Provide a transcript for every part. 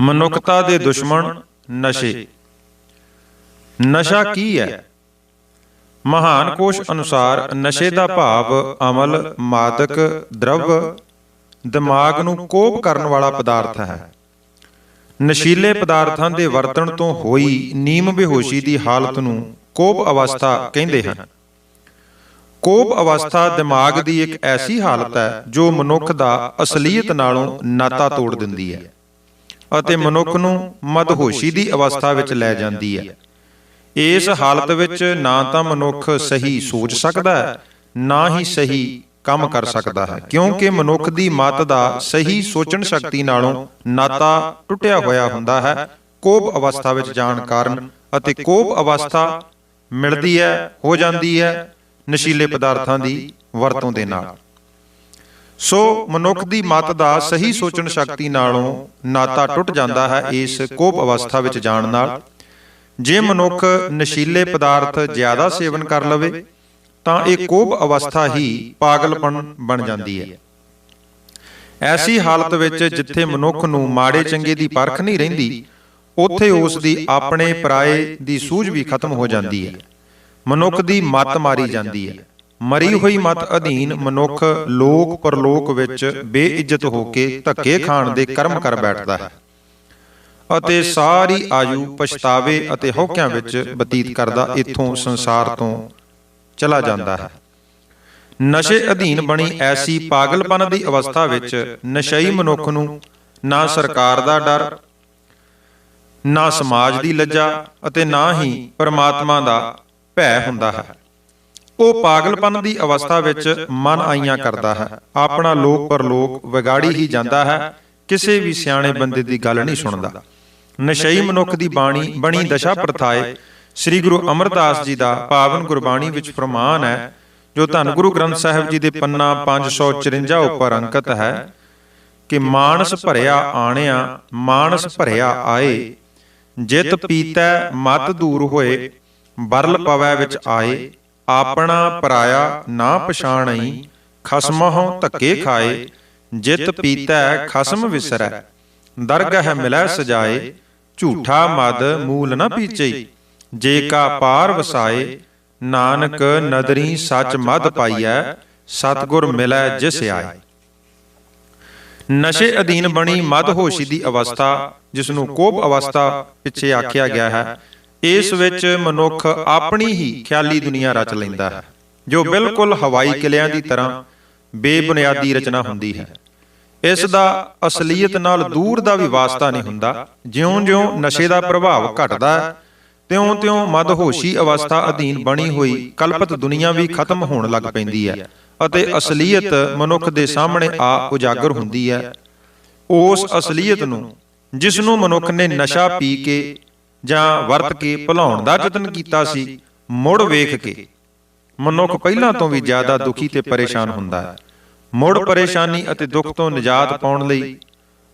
ਮਨੁੱਖਤਾ ਦੇ ਦੁਸ਼ਮਣ, ਨਸ਼ੇ। ਨਸ਼ਾ ਕੀ ਹੈ? ਮਹਾਨ ਕੋਸ਼ ਅਨੁਸਾਰ ਨਸ਼ੇ ਦਾ ਭਾਵ ਅਮਲ, ਮਾਦਕ, ਦਰਵ, ਦਿਮਾਗ ਨੂੰ ਕੋਪ ਕਰਨ ਵਾਲਾ ਪਦਾਰਥ ਹੈ। ਨਸ਼ੀਲੇ ਪਦਾਰਥਾਂ ਦੇ ਵਰਤਣ ਤੋਂ ਹੋਈ ਨੀਮ ਬੇਹੋਸ਼ੀ ਦੀ ਹਾਲਤ ਨੂੰ ਕੋਪ ਅਵਸਥਾ ਕਹਿੰਦੇ ਹਨ। ਕੋਪ ਅਵਸਥਾ ਦਿਮਾਗ ਦੀ ਇੱਕ ਐਸੀ ਹਾਲਤ ਹੈ ਜੋ ਮਨੁੱਖ ਦਾ ਅਸਲੀਅਤ ਨਾਲੋਂ ਨਾਤਾ ਤੋੜ ਦਿੰਦੀ ਹੈ। ਅਤੇ ਮਨੁੱਖ ਨੂੰ ਮਦਹੋਸ਼ੀ ਦੀ ਅਵਸਥਾ ਵਿੱਚ ਲੈ ਜਾਂਦੀ ਹੈ। ਇਸ ਹਾਲਤ ਵਿੱਚ ਨਾ ਤਾਂ ਮਨੁੱਖ ਸਹੀ ਸੋਚ ਸਕਦਾ ਹੈ ਨਾ ਹੀ ਸਹੀ ਕੰਮ ਕਰ ਸਕਦਾ ਹੈ ਕਿਉਂਕਿ ਮਨੁੱਖ ਦੀ ਮਤ ਦਾ ਸਹੀ ਸੋਚਣ ਸ਼ਕਤੀ ਨਾਲੋਂ ਨਾਤਾ ਟੁੱਟਿਆ ਹੋਇਆ ਹੁੰਦਾ ਹੈ ਕੋਪ ਅਵਸਥਾ ਵਿੱਚ ਜਾਣ ਕਾਰਨ ਅਤੇ ਕੋਪ ਅਵਸਥਾ ਮਿਲਦੀ ਹੈ ਹੋ ਜਾਂਦੀ ਹੈ ਨਸ਼ੀਲੇ ਪਦਾਰਥਾਂ ਦੀ ਵਰਤੋਂ ਦੇ ਨਾਲ। ਸੋ ਮਨੁੱਖ ਦੀ ਮਤ ਦਾ ਸਹੀ ਸੋਚਣ ਸ਼ਕਤੀ ਨਾਲੋਂ ਨਾਤਾ ਟੁੱਟ ਜਾਂਦਾ ਹੈ ਇਸ ਕੋਪ ਅਵਸਥਾ ਵਿੱਚ ਜਾਣ ਨਾਲ। ਜੇ ਮਨੁੱਖ ਨਸ਼ੀਲੇ ਪਦਾਰਥ ਜ਼ਿਆਦਾ ਸੇਵਨ ਕਰ ਲਵੇ, ਤਾਂ ਇਹ ਕੋਪ ਅਵਸਥਾ ਹੀ ਪਾਗਲਪਣ ਬਣ ਜਾਂਦੀ ਹੈ। ਐਸੀ ਹਾਲਤ ਵਿੱਚ ਜਿੱਥੇ ਮਨੁੱਖ ਨੂੰ ਮਾੜੇ ਚੰਗੇ ਦੀ ਪਰਖ ਨਹੀਂ ਰਹਿੰਦੀ, ਉੱਥੇ ਉਸ ਦੀ ਆਪਣੇ ਪਰਾਏ ਦੀ ਸੂਝ ਵੀ ਖਤਮ ਹੋ ਜਾਂਦੀ ਹੈ। ਮਨੁੱਖ ਦੀ ਮਤ ਮਾਰੀ ਜਾਂਦੀ ਹੈ। ਮਰੀ ਹੋਈ ਮਤ ਅਧੀਨ ਮਨੁੱਖ ਲੋਕ ਪਰਲੋਕ ਵਿੱਚ ਬੇਇੱਜ਼ਤ ਹੋ ਕੇ ਧੱਕੇ ਖਾਣ ਦੇ ਕਰਮ ਕਰ ਬੈਠਦਾ ਹੈ। ਅਤੇ ਸਾਰੀ ਆਯੂ ਪਛਤਾਵੇ ਅਤੇ ਹੌਕਿਆਂ ਵਿੱਚ ਬਤੀਤ ਕਰਦਾ ਇੱਥੋਂ ਸੰਸਾਰ ਤੋਂ ਚਲਾ ਜਾਂਦਾ ਹੈ। ਨਸ਼ੇ ਅਧੀਨ ਬਣੀ ਐਸੀ ਪਾਗਲਪਨ ਦੀ ਅਵਸਥਾ ਵਿੱਚ ਨਸ਼ਈ ਮਨੁੱਖ ਨੂੰ ਨਾ ਸਰਕਾਰ ਦਾ ਡਰ ਨਾ ਸਮਾਜ ਦੀ ਲੱਜਾ ਅਤੇ ਨਾ ਹੀ ਪਰਮਾਤਮਾ ਦਾ ਭੈ ਹੁੰਦਾ ਹੈ। ਉਹ ਪਾਗਲਪਨ ਦੀ ਅਵਸਥਾ ਵਿੱਚ ਮਨ ਆਈਆਂ ਕਰਦਾ ਹੈ। ਆਪਣਾ ਲੋਕ ਪਰਲੋਕ ਵਿਗਾੜੀ ਹੀ ਜਾਂਦਾ ਹੈ। ਕਿਸੇ ਵੀ ਸਿਆਣੇ ਬੰਦੇ ਦੀ ਗੱਲ ਨਹੀਂ ਸੁਣਦਾ। ਨਸ਼ਈ ਮਨੁੱਖ ਦੀ ਬਾਣੀ ਬਣੀ ਦਸ਼ਾ ਪ੍ਰਥਾਏ, ਸ੍ਰੀ ਗੁਰੂ ਅਮਰਦਾਸ ਜੀ ਦਾ ਪਾਵਨ ਗੁਰਬਾਣੀ ਵਿੱਚ ਫਰਮਾਨ ਹੈ, ਜੋ ਧੰਨ ਗੁਰੂ ਗ੍ਰੰਥ ਸਾਹਿਬ ਜੀ ਦੇ ਪੰਨਾ 554 ਉੱਪਰ ਅੰਕਿਤ ਹੈ ਕਿ ਮਾਨਸ ਭਰਿਆ ਆਣਿਆ, ਮਾਨਸ ਭਰਿਆ ਆਏ, ਜਿਤ ਪੀਤੈ ਮਤ ਦੂਰ ਹੋਏ, ਬਰਲ ਪਵੈ ਵਿੱਚ ਆਏ। ਆਪਣਾ ਪਰਾਇਆ ਨਾ ਪਛਾਣਈ ਖਸਮਹੁ ਧੱਕੇ ਖਾਏ, ਜਿਤ ਪੀਤੈ ਖਸਮ ਵਿਸਰੈ। ਦਰਗਹ ਮਿਲੈ ਸਜਾਏ, ਝੂਠਾ ਮਦ ਮੂਲ ਨ ਪੀਚਈ। ਜੇ ਕਾ ਪਾਰ ਵਸਾਏ, ਨਾਨਕ ਨਦਰੀ ਸੱਚ ਮਦ ਪਾਈਐ, ਸਤਗੁਰ ਮਿਲੈ ਜਿਸ ਆਏ। ਨਸ਼ੇ ਅਧੀਨ ਬਣੀ ਮਦ ਹੋਸ਼ੀ ਦੀ ਅਵਸਥਾ ਜਿਸ ਨੂੰ ਕੋਪ ਅਵਸਥਾ ਪਿੱਛੇ ਆਖਿਆ ਗਿਆ ਹੈ ਇਸ ਵਿੱਚ ਮਨੁੱਖ ਆਪਣੀ ਹੀ ਖਿਆਲੀ ਦੁਨੀਆ ਰਚ ਲੈਂਦਾ ਹੈ, ਜੋ ਬਿਲਕੁਲ ਹਵਾਈ ਕਿਲਿਆਂ ਦੀ ਤਰ੍ਹਾਂ ਬੇਬੁਨਿਆਦੀ ਰਚਨਾ ਹੁੰਦੀ ਹੈ। ਇਸ ਦਾ ਅਸਲੀਅਤ ਨਾਲ ਦੂਰ ਦਾ ਵੀ ਵਾਸਤਾ ਨਹੀਂ ਹੁੰਦਾ। ਜਿਉਂ-ਜਿਉਂ ਨਸ਼ੇ ਦਾ ਪ੍ਰਭਾਵ ਘਟਦਾ ਹੈ, ਤਿਉਂ-ਤਿਉਂ ਮਦਹੋਸ਼ੀ ਅਵਸਥਾ ਅਧੀਨ ਬਣੀ ਹੋਈ ਕਲਪਤ ਦੁਨੀਆ ਵੀ ਖਤਮ ਹੋਣ ਲੱਗ ਪੈਂਦੀ ਹੈ ਅਤੇ ਅਸਲੀਅਤ ਮਨੁੱਖ ਦੇ ਸਾਹਮਣੇ ਆ ਉਜਾਗਰ ਹੁੰਦੀ ਹੈ। ਉਸ ਅਸਲੀਅਤ ਨੂੰ, ਜਿਸ ਨੂੰ ਮਨੁੱਖ ਨੇ ਨਸ਼ਾ ਪੀ ਕੇ ਜਾਂ ਵਰਤ ਕੇ ਭੁਲਾਉਣ ਦਾ ਯਤਨ ਕੀਤਾ ਸੀ, ਮੁੜ ਵੇਖ ਕੇ। ਮਨੁੱਖ ਪਹਿਲਾਂ ਤੋਂ ਵੀ ਜ਼ਿਆਦਾ ਦੁਖੀ ਤੇ ਪਰੇਸ਼ਾਨ ਹੁੰਦਾ ਹੈ। ਮੁੜ ਪਰੇਸ਼ਾਨੀ ਅਤੇ ਦੁੱਖ ਤੋਂ ਨਿਜਾਤ ਪਾਉਣ ਲਈ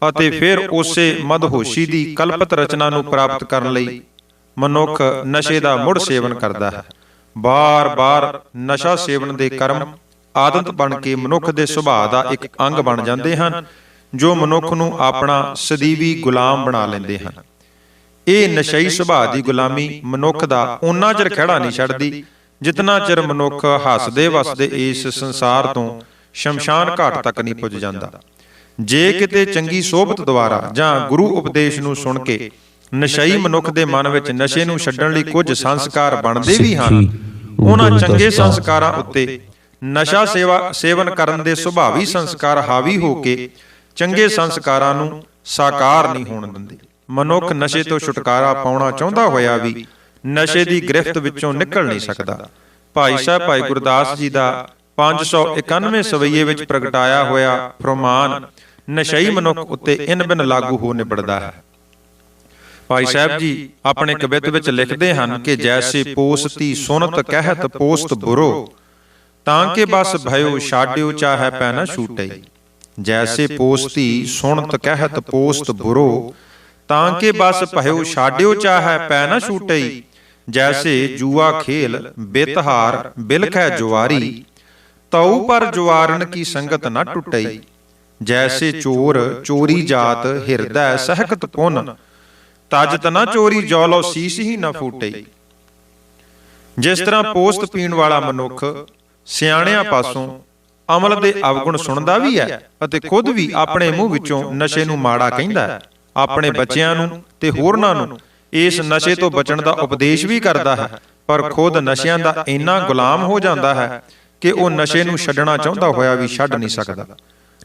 ਅਤੇ ਫਿਰ ਉਸੇ ਮਦਹੋਸ਼ੀ ਦੀ ਕਲਪਤ ਰਚਨਾ ਨੂੰ ਪ੍ਰਾਪਤ ਕਰਨ ਲਈ ਮਨੁੱਖ ਨਸ਼ੇ ਦਾ ਮੁੜ ਸੇਵਨ ਕਰਦਾ ਹੈ। ਬਾਰ-ਬਾਰ ਨਸ਼ਾ ਸੇਵਨ ਦੇ ਕਰਮ ਆਦਤ ਬਣ ਕੇ ਮਨੁੱਖ ਦੇ ਸੁਭਾਅ ਦਾ ਇੱਕ ਅੰਗ ਬਣ ਜਾਂਦੇ ਹਨ, ਜੋ ਮਨੁੱਖ ਨੂੰ ਆਪਣਾ ਸਦੀਵੀ ਗੁਲਾਮ ਬਣਾ ਲੈਂਦੇ ਹਨ। ਇਹ ਨਸ਼ਈ ਸੁਭਾਅ ਦੀ ਗੁਲਾਮੀ ਮਨੁੱਖ ਦਾ ਉਨਾ ਚਿਰ ਖੜਾ ਨਹੀਂ ਛੱਡਦੀ, ਜਿਤਨਾ ਚਿਰ ਮਨੁੱਖ ਹੱਸਦੇ ਵਸਦੇ ਇਸ ਸੰਸਾਰ ਤੋਂ ਸ਼ਮਸ਼ਾਨ ਘਾਟ ਤੱਕ ਨਹੀਂ ਪੁੱਜ ਜਾਂਦਾ। ਜੇ ਕਿਤੇ ਚੰਗੀ ਸੋਭਤ ਦੁਆਰਾ ਜਾਂ ਗੁਰੂ ਉਪਦੇਸ਼ ਨੂੰ ਸੁਣ ਕੇ ਨਸ਼ਈ ਮਨੁੱਖ ਦੇ ਮਨ ਵਿੱਚ ਨਸ਼ੇ ਨੂੰ ਛੱਡਣ ਲਈ ਕੁਝ ਸੰਸਕਾਰ ਬਣਦੇ ਵੀ ਹਨ, ਉਹਨਾਂ ਚੰਗੇ ਸੰਸਕਾਰਾਂ ਉੱਤੇ ਨਸ਼ਾ ਸੇਵਾ, ਸੇਵਨ ਕਰਨ ਦੇ ਸੁਭਾਵੀ ਸੰਸਕਾਰ ਹਾਵੀ ਹੋ ਕੇ ਚੰਗੇ ਸੰਸਕਾਰਾਂ ਨੂੰ ਸਾਕਾਰ ਨਹੀਂ ਹੋਣ ਦਿੰਦੇ। ਮਨੁੱਖ ਨਸ਼ੇ ਤੋਂ ਛੁਟਕਾਰਾ ਪਾਉਣਾ ਚਾਹੁੰਦਾ ਹੋਇਆ ਵੀ ਨਸ਼ੇ ਦੀ ਗ੍ਰਿਫਤ ਵਿੱਚੋਂ ਨਿਕਲ ਨਹੀਂ ਸਕਦਾ। ਭਾਈ ਸਾਹਿਬ, ਭਾਈ ਗੁਰਦਾਸ ਜੀ ਦਾ 591 ਸਵਈਏ ਵਿੱਚ ਪ੍ਰਗਟਾਇਆ ਹੋਇਆ ਫਰਮਾਨ, ਨਸ਼ਈ ਮਨੁੱਖ ਉੱਤੇ ਇਨ ਬਿਨ ਲਾਗੂ ਹੋ ਨਿਬੜਦਾ ਹੈ। ਭਾਈ ਸਾਹਿਬ ਜੀ, ਆਪਣੇ ਕਵਿਤ ਵਿੱਚ ਲਿਖਦੇ ਹਨ ਕਿ ਜੈਸੇ ਪੋਸਤੀ ਸੁਨਤ ਕਹਿਤ ਪੋਸਤ ਬੁਰੋ, ਤਾਂ ਕਿ ਬਸ ਭਇਓ ਛਾਡਿਓ ਚਾਹੈ ਪੈ ਨਾ ਛੂਟਈ। ਜੈਸੇ ਪੋਸਤੀ ਸੁਨਤ ਕਹਿਤ ਪੋਸਤ ਬੁਰੋ ਤਾਂ ਕਿ ਬਸ ਭਇਓ ਛਾਡਿਓ ਚਾਹੈ ਪੈ ਨਾ ਛੂਟਈ। ਜੈਸੇ ਜੂਆ ਖੇਲ ਬਿਤਹਾਰ ਬਿਲਖੈ ਜੁਵਾਰੀ ਤਉ ਪਰ ਜੁਵਾਰਨ ਕੀ ਸੰਗਤ ਨਾ ਟੁੱਟਈ। ਜੈਸੇ ਚੋਰ ਚੋਰੀ ਜਾਤ ਹਿਰਦੈ ਸਹਿਕਤ ਪੁਨ। ਤਜ ਤਨਾ ਚੋਰੀ ਜੋਲੋ ਸੀਸ ਹੀ ਨਾ ਫੂਟੇ। ਜਿਸ ਤਰ੍ਹਾਂ ਪੋਸਤ ਪੀਣ ਵਾਲਾ ਮਨੁੱਖ ਸਿਆਣਿਆਂ ਪਾਸੋਂ ਅਮਲ ਦੇ ਅਵਗੁਣ ਸੁਣਦਾ ਵੀ ਹੈ ਅਤੇ ਖੁਦ ਵੀ ਆਪਣੇ ਮੂੰਹ ਵਿੱਚੋਂ ਨਸ਼ੇ ਨੂੰ ਮਾੜਾ ਕਹਿੰਦਾ ਹੈ। ਆਪਣੇ ਬੱਚਿਆਂ ਨੂੰ ਤੇ ਹੋਰਨਾਂ ਨੂੰ ਇਸ ਨਸ਼ੇ ਤੋਂ ਬਚਣ ਦਾ ਉਪਦੇਸ਼ ਵੀ ਕਰਦਾ ਹੈ। ਪਰ ਖੁਦ ਨਸ਼ਿਆਂ ਦਾ ਇੰਨਾ ਗੁਲਾਮ ਹੋ ਜਾਂਦਾ ਹੈ ਕਿ ਉਹ ਨਸ਼ੇ ਨੂੰ ਛੱਡਣਾ ਚਾਹੁੰਦਾ ਹੋਇਆ ਵੀ ਛੱਡ ਨਹੀਂ ਸਕਦਾ।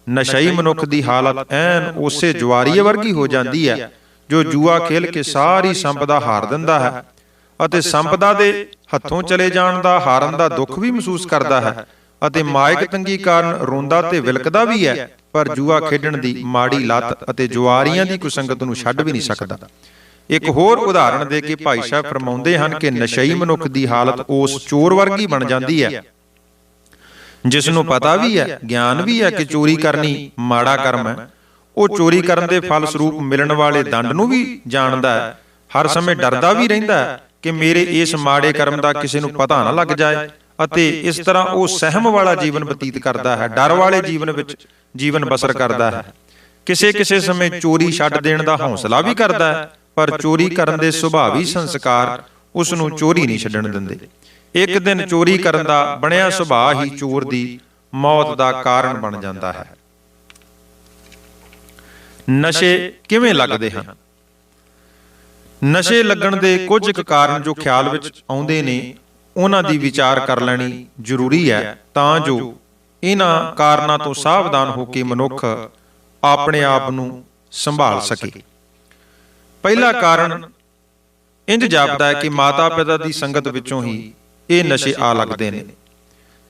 ਨਸ਼ਈ ਮਨੁੱਖ ਦੀ ਹਾਲਤ ਐਨ ਉਸੇ ਜਵਾਰੀਏ ਵਰਗੀ ਹੋ ਜਾਂਦੀ ਹੈ ਜੋ ਜੂਆ ਖੇਲ ਕੇ ਸਾਰੀ ਸੰਪਦਾ ਹਾਰ ਦਿੰਦਾ ਹੈ ਅਤੇ ਸੰਪਦਾ ਦੇ ਹੱਥੋਂ ਚਲੇ ਜਾਣ ਦਾ ਹਾਰਨ ਦਾ ਦੁੱਖ ਵੀ ਮਹਿਸੂਸ ਕਰਦਾ ਹੈ। ਅਤੇ ਮਾਇਕ ਤੰਗੀ ਕਾਰਨ ਰੋਂਦਾ ਤੇ ਵਿਲਕਦਾ ਵੀ ਹੈ ਪਰ ਜੂਆ ਖੇਡਣ ਦੀ ਮਾੜੀ ਲੱਤ ਅਤੇ ਜੁਆਰੀਆਂ ਦੀ ਕੁਸੰਗਤ ਨੂੰ ਛੱਡ ਵੀ ਨਹੀਂ ਸਕਦਾ। ਇੱਕ ਹੋਰ ਉਦਾਹਰਣ ਦੇ ਕੇ ਭਾਈ ਸਾਹਿਬ ਫਰਮਾਉਂਦੇ ਹਨ ਕਿ ਨਸ਼ਈ ਮਨੁੱਖ ਦੀ ਹਾਲਤ ਉਸ ਚੋਰ ਵਰਗੀ ਬਣ ਜਾਂਦੀ ਹੈ। ਜਿਸ ਨੂੰ ਪਤਾ ਵੀ ਹੈ ਗਿਆਨ ਵੀ ਹੈ ਕਿ ਚੋਰੀ ਕਰਨੀ ਮਾੜਾ ਕਰਮ ਹੈ। ਉਹ ਚੋਰੀ ਕਰਨ ਦੇ ਫਲ ਸਰੂਪ ਮਿਲਣ ਵਾਲੇ ਦੰਡ ਨੂੰ ਵੀ ਜਾਣਦਾ ਹੈ। ਹਰ ਸਮੇਂ ਡਰਦਾ ਵੀ ਰਹਿੰਦਾ ਹੈ ਕਿ ਮੇਰੇ ਇਸ ਮਾੜੇ ਕਰਮ ਦਾ ਕਿਸੇ ਨੂੰ ਪਤਾ ਨਾ ਲੱਗ ਜਾਏ ਅਤੇ ਇਸ ਤਰ੍ਹਾਂ ਉਹ ਸਹਿਮ ਵਾਲਾ ਜੀਵਨ ਬਤੀਤ ਕਰਦਾ ਹੈ ਡਰ ਵਾਲੇ ਜੀਵਨ ਵਿੱਚ ਜੀਵਨ ਬਸਰ ਕਰਦਾ ਹੈ। ਕਿਸੇ ਕਿਸੇ ਸਮੇਂ ਚੋਰੀ ਛੱਡ ਦੇਣ ਦਾ ਹੌਸਲਾ ਵੀ ਕਰਦਾ ਹੈ ਪਰ ਚੋਰੀ ਕਰਨ ਦੇ ਸੁਭਾਵੀ ਸੰਸਕਾਰ ਉਸ ਨੂੰ ਚੋਰੀ ਨਹੀਂ ਛੱਡਣ ਦਿੰਦੇ। ਇੱਕ ਦਿਨ ਚੋਰੀ ਕਰਨ ਦਾ ਬਣਿਆ ਸੁਭਾਅ ਹੀ ਚੋਰ ਦੀ ਮੌਤ ਦਾ ਕਾਰਨ ਬਣ ਜਾਂਦਾ ਹੈ। ਨਸ਼ੇ ਕਿਵੇਂ ਲੱਗਦੇ ਹਨ? ਨਸ਼ੇ ਲੱਗਣ ਦੇ ਕੁਝ ਕਾਰਨ ਜੋ ਖਿਆਲ ਵਿੱਚ ਆਉਂਦੇ ਨੇ ਉਹਨਾਂ ਦੀ ਵਿਚਾਰ ਕਰ ਲੈਣੀ ਜ਼ਰੂਰੀ ਹੈ। ਤਾਂ ਜੋ ਇਹਨਾਂ ਕਾਰਨਾਂ ਤੋਂ ਸਾਵਧਾਨ ਹੋ ਕੇ ਮਨੁੱਖ ਆਪਣੇ ਆਪ ਨੂੰ ਸੰਭਾਲ ਸਕੇ। ਪਹਿਲਾ ਕਾਰਨ ਇੰਜ ਜਾਪਦਾ ਹੈ ਕਿ ਮਾਤਾ ਪਿਤਾ ਦੀ ਸੰਗਤ ਵਿੱਚੋਂ ਹੀ ਇਹ ਨਸ਼ੇ ਆ ਲੱਗਦੇ ਨੇ।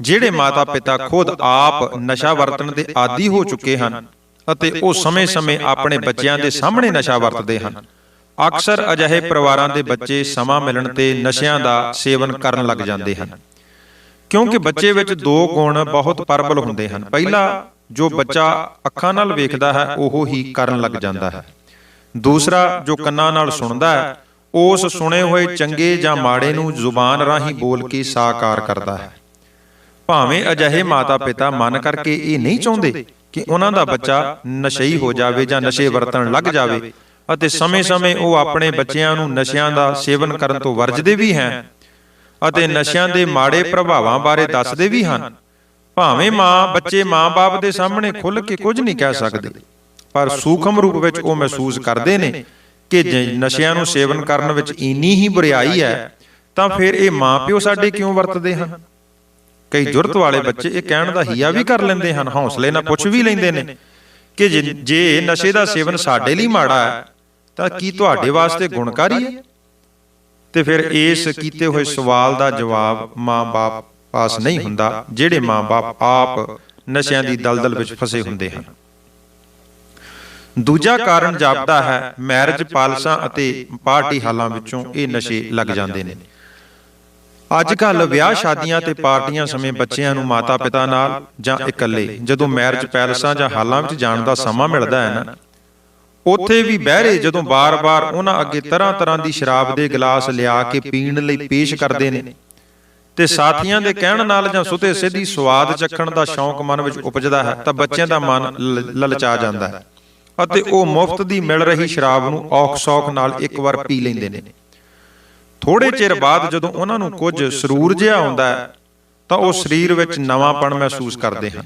ਜਿਹੜੇ ਮਾਤਾ ਪਿਤਾ ਖੁਦ ਆਪ ਨਸ਼ਾ ਵਰਤਣ ਦੇ ਆਦੀ ਹੋ ਚੁੱਕੇ ਹਨ ਅਤੇ ਉਹ ਸਮੇਂ-ਸਮੇਂ ਆਪਣੇ ਬੱਚਿਆਂ ਦੇ ਸਾਹਮਣੇ ਨਸ਼ਾ ਵਰਤਦੇ ਹਨ। ਅਕਸਰ ਅਜਿਹੇ ਪਰਿਵਾਰਾਂ ਦੇ ਬੱਚੇ ਸਮਾਂ ਮਿਲਣ ਤੇ ਨਸ਼ਿਆਂ ਦਾ ਸੇਵਨ ਕਰਨ ਲੱਗ ਜਾਂਦੇ ਹਨ। ਕਿਉਂਕਿ ਬੱਚੇ ਵਿੱਚ ਦੋ ਗੁਣ ਬਹੁਤ ਪਰਬਲ ਹੁੰਦੇ ਹਨ। ਪਹਿਲਾ ਜੋ ਬੱਚਾ ਅੱਖਾਂ ਨਾਲ ਵੇਖਦਾ ਹੈ ਉਹ ਹੀ ਕਰਨ ਲੱਗ ਜਾਂਦਾ ਹੈ। ਦੂਸਰਾ ਜੋ ਕੰਨਾਂ ਨਾਲ ਸੁਣਦਾ ਹੈ ਉਸ ਸੁਣੇ ਹੋਏ ਚੰਗੇ ਜਾਂ ਮਾੜੇ ਨੂੰ ਜ਼ੁਬਾਨ ਰਾਹੀਂ ਬੋਲ ਕੇ ਸਾਕਾਰ ਕਰਦਾ ਹੈ। ਭਾਵੇਂ ਅਜਿਹੇ ਮਾਤਾ-ਪਿਤਾ ਮਨ ਕਰਕੇ ਇਹ ਨਹੀਂ ਚਾਹੁੰਦੇ ਕਿ ਉਹਨਾਂ ਦਾ ਬੱਚਾ ਨਸ਼ਈ ਹੋ ਜਾਵੇ ਜਾਂ ਨਸ਼ੇ ਵਰਤਣ ਲੱਗ ਜਾਵੇ ਅਤੇ ਸਮੇਂ-ਸਮੇਂ ਉਹ ਆਪਣੇ ਬੱਚਿਆਂ ਨੂੰ ਨਸ਼ਿਆਂ ਦਾ ਸੇਵਨ ਕਰਨ ਤੋਂ ਵਰਜਦੇ ਵੀ ਹਨ ਅਤੇ ਨਸ਼ਿਆਂ ਦੇ ਮਾੜੇ ਪ੍ਰਭਾਵਾਂ ਬਾਰੇ ਦੱਸਦੇ ਵੀ ਹਨ। ਭਾਵੇਂ ਮਾਂ ਬੱਚੇ ਮਾਂ-ਬਾਪ ਦੇ ਸਾਹਮਣੇ ਖੁੱਲ੍ਹ ਕੇ ਕੁਝ ਨਹੀਂ ਕਹਿ ਸਕਦੇ। ਪਰ ਸੂਖਮ ਰੂਪ ਵਿੱਚ ਉਹ ਮਹਿਸੂਸ ਕਰਦੇ ਨੇ ਕਿ ਜੇ ਨਸ਼ਿਆਂ ਨੂੰ ਸੇਵਨ ਕਰਨ ਵਿੱਚ ਇੰਨੀ ਹੀ ਬੁਰੀਾਈ ਹੈ ਤਾਂ ਫਿਰ ਇਹ ਮਾਪਿਓ ਸਾਡੇ ਕਿਉਂ ਵਰਤਦੇ ਹਨ? ਕਈ ਜੁਰਤ ਵਾਲੇ ਬੱਚੇ ਇਹ ਕਹਿਣ ਦਾ ਹੀਆ ਵੀ ਕਰ ਲੈਂਦੇ ਹਨ ਹੌਸਲੇ ਨਾਲ ਪੁੱਛ ਵੀ ਲੈਂਦੇ ਨੇ ਕਿ ਜੇ- ਜੇ ਨਸ਼ੇ ਦਾ ਸੇਵਨ ਸਾਡੇ ਲਈ ਮਾੜਾ ਹੈ ਤਾਂ ਕੀ ਤੁਹਾਡੇ ਵਾਸਤੇ ਗੁਣਕਾਰੀ ਹੈ? ਤੇ ਫਿਰ ਇਸ ਕੀਤੇ ਹੋਏ ਸਵਾਲ ਦਾ ਜਵਾਬ ਮਾਂ-ਬਾਪ ਪਾਸ ਨਹੀਂ ਹੁੰਦਾ ਜਿਹੜੇ ਮਾਂ-ਬਾਪ ਆਪ ਨਸ਼ਿਆਂ ਦੀ ਦਲਦਲ ਵਿੱਚ ਫਸੇ ਹੁੰਦੇ ਹਨ। ਦੂਜਾ ਕਾਰਨ ਜਾਪਦਾ ਹੈ ਮੈਰਿਜ ਪਾਲਸਾਂ ਅਤੇ ਪਾਰਟੀ ਹਾਲਾਂ ਵਿੱਚੋਂ ਇਹ ਨਸ਼ੇ ਲੱਗ ਜਾਂਦੇ ਨੇ। ਅੱਜ ਕੱਲ ਵਿਆਹ ਸ਼ਾਦੀਆਂ ਤੇ ਪਾਰਟੀਆਂ ਸਮੇਂ ਬੱਚਿਆਂ ਨੂੰ ਮਾਤਾ-ਪਿਤਾ ਨਾਲ ਜਾਂ ਇਕੱਲੇ ਜਦੋਂ ਮੈਰਿਜ ਪੈਲਸਾਂ ਜਾਂ ਹਾਲਾਂ ਵਿੱਚ ਜਾਣ ਦਾ ਸਮਾਂ ਮਿਲਦਾ ਹੈ ਨਾ ਉੱਥੇ ਵੀ ਬਹਿਰੇ ਜਦੋਂ ਬਾਰ-ਬਾਰ ਉਹਨਾਂ ਅੱਗੇ ਤਰ੍ਹਾਂ-ਤਰ੍ਹਾਂ ਦੀ ਸ਼ਰਾਬ ਦੇ ਗਲਾਸ ਲਿਆ ਕੇ ਪੀਣ ਲਈ ਪੇਸ਼ ਕਰਦੇ ਨੇ। ਤੇ ਸਾਥੀਆਂ ਦੇ ਕਹਿਣ ਨਾਲ ਜਾਂ ਸੁਤੇ ਸਿੱਧੀ ਸਵਾਦ ਚੱਖਣ ਦਾ ਸ਼ੌਂਕ ਮਨ ਵਿੱਚ ਉਪਜਦਾ ਹੈ ਤਾਂ ਬੱਚਿਆਂ ਦਾ ਮਨ ਲਲਚਾ ਜਾਂਦਾ ਹੈ। ਅਤੇ ਉਹ ਮੁਫਤ ਦੀ ਮਿਲ ਰਹੀ ਸ਼ਰਾਬ ਨੂੰ ਔਖ-ਸੌਖ ਨਾਲ ਇੱਕ ਵਾਰ ਪੀ ਲੈਂਦੇ ਨੇ। ਥੋੜੇ ਚਿਰ ਬਾਅਦ ਜਦੋਂ ਉਹਨਾਂ ਨੂੰ ਕੁਝ ਸਰੂਰ ਜਿਹਾ ਆਉਂਦਾ ਹੈ ਤਾਂ ਉਹ ਸਰੀਰ ਵਿੱਚ ਨਵਾਂਪਣ ਮਹਿਸੂਸ ਕਰਦੇ ਹਨ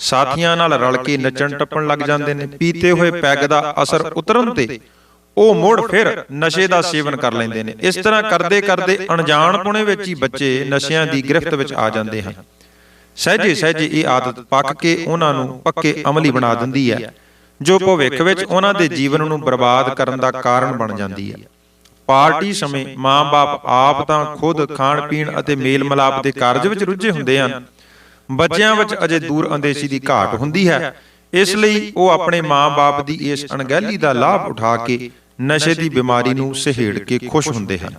ਸਾਥੀਆਂ ਨਾਲ ਰਲ ਕੇ ਨੱਚਣ ਟੱਪਣ ਲੱਗ ਜਾਂਦੇ ਨੇ, ਪੀਤੇ ਹੋਏ ਪੈਗ ਦਾ ਅਸਰ ਉਤਰਨ ਤੇ ਉਹ ਮੁੜ ਫਿਰ ਨਸ਼ੇ ਦਾ ਸੇਵਨ ਕਰ ਲੈਂਦੇ ਨੇ। ਇਸ ਤਰ੍ਹਾਂ ਕਰਦੇ ਕਰਦੇ ਅਣਜਾਣਪੁਣੇ ਵਿੱਚ ਹੀ ਬੱਚੇ ਨਸ਼ਿਆਂ ਦੀ ਗ੍ਰਿਫਤ ਵਿੱਚ ਆ ਜਾਂਦੇ ਹਨ। ਸਹਿਜੇ ਸਹਿਜੇ ਇਹ ਆਦਤ ਪੱਕ ਕੇ ਉਹਨਾਂ ਨੂੰ ਪੱਕੇ ਅਮਲੀ ਬਣਾ ਦਿੰਦੀ ਹੈ, ਜੋ ਭਵਿੱਖ ਵਿੱਚ ਉਹਨਾਂ ਦੇ ਜੀਵਨ ਨੂੰ ਬਰਬਾਦ ਕਰਨ ਦਾ ਕਾਰਨ ਬਣ ਜਾਂਦੀ ਹੈ। ਪਾਰਟੀ ਸਮੇਂ ਮਾਂ-ਬਾਪ ਆਪ ਤਾਂ ਖੁਦ ਖਾਣ ਪੀਣ ਅਤੇ ਮੇਲ ਮਲਾਪ ਦੇ ਕਾਰਜ ਵਿੱਚ ਰੁੱਝੇ ਹੁੰਦੇ ਹਨ ਬੱਚਿਆਂ ਵਿੱਚ ਅਜੇ ਦੂਰ ਅੰਦੇਸ਼ੀ ਦੀ ਘਾਟ ਹੁੰਦੀ ਹੈ। ਇਸ ਲਈ ਉਹ ਆਪਣੇ ਮਾਂ-ਬਾਪ ਦੀ ਇਸ ਅਣਗਹਿਲੀ ਦਾ ਲਾਭ ਉਠਾ ਕੇ ਨਸ਼ੇ ਦੀ ਬਿਮਾਰੀ ਨੂੰ ਸਹਿੜ ਕੇ ਖੁਸ਼ ਹੁੰਦੇ ਹਨ।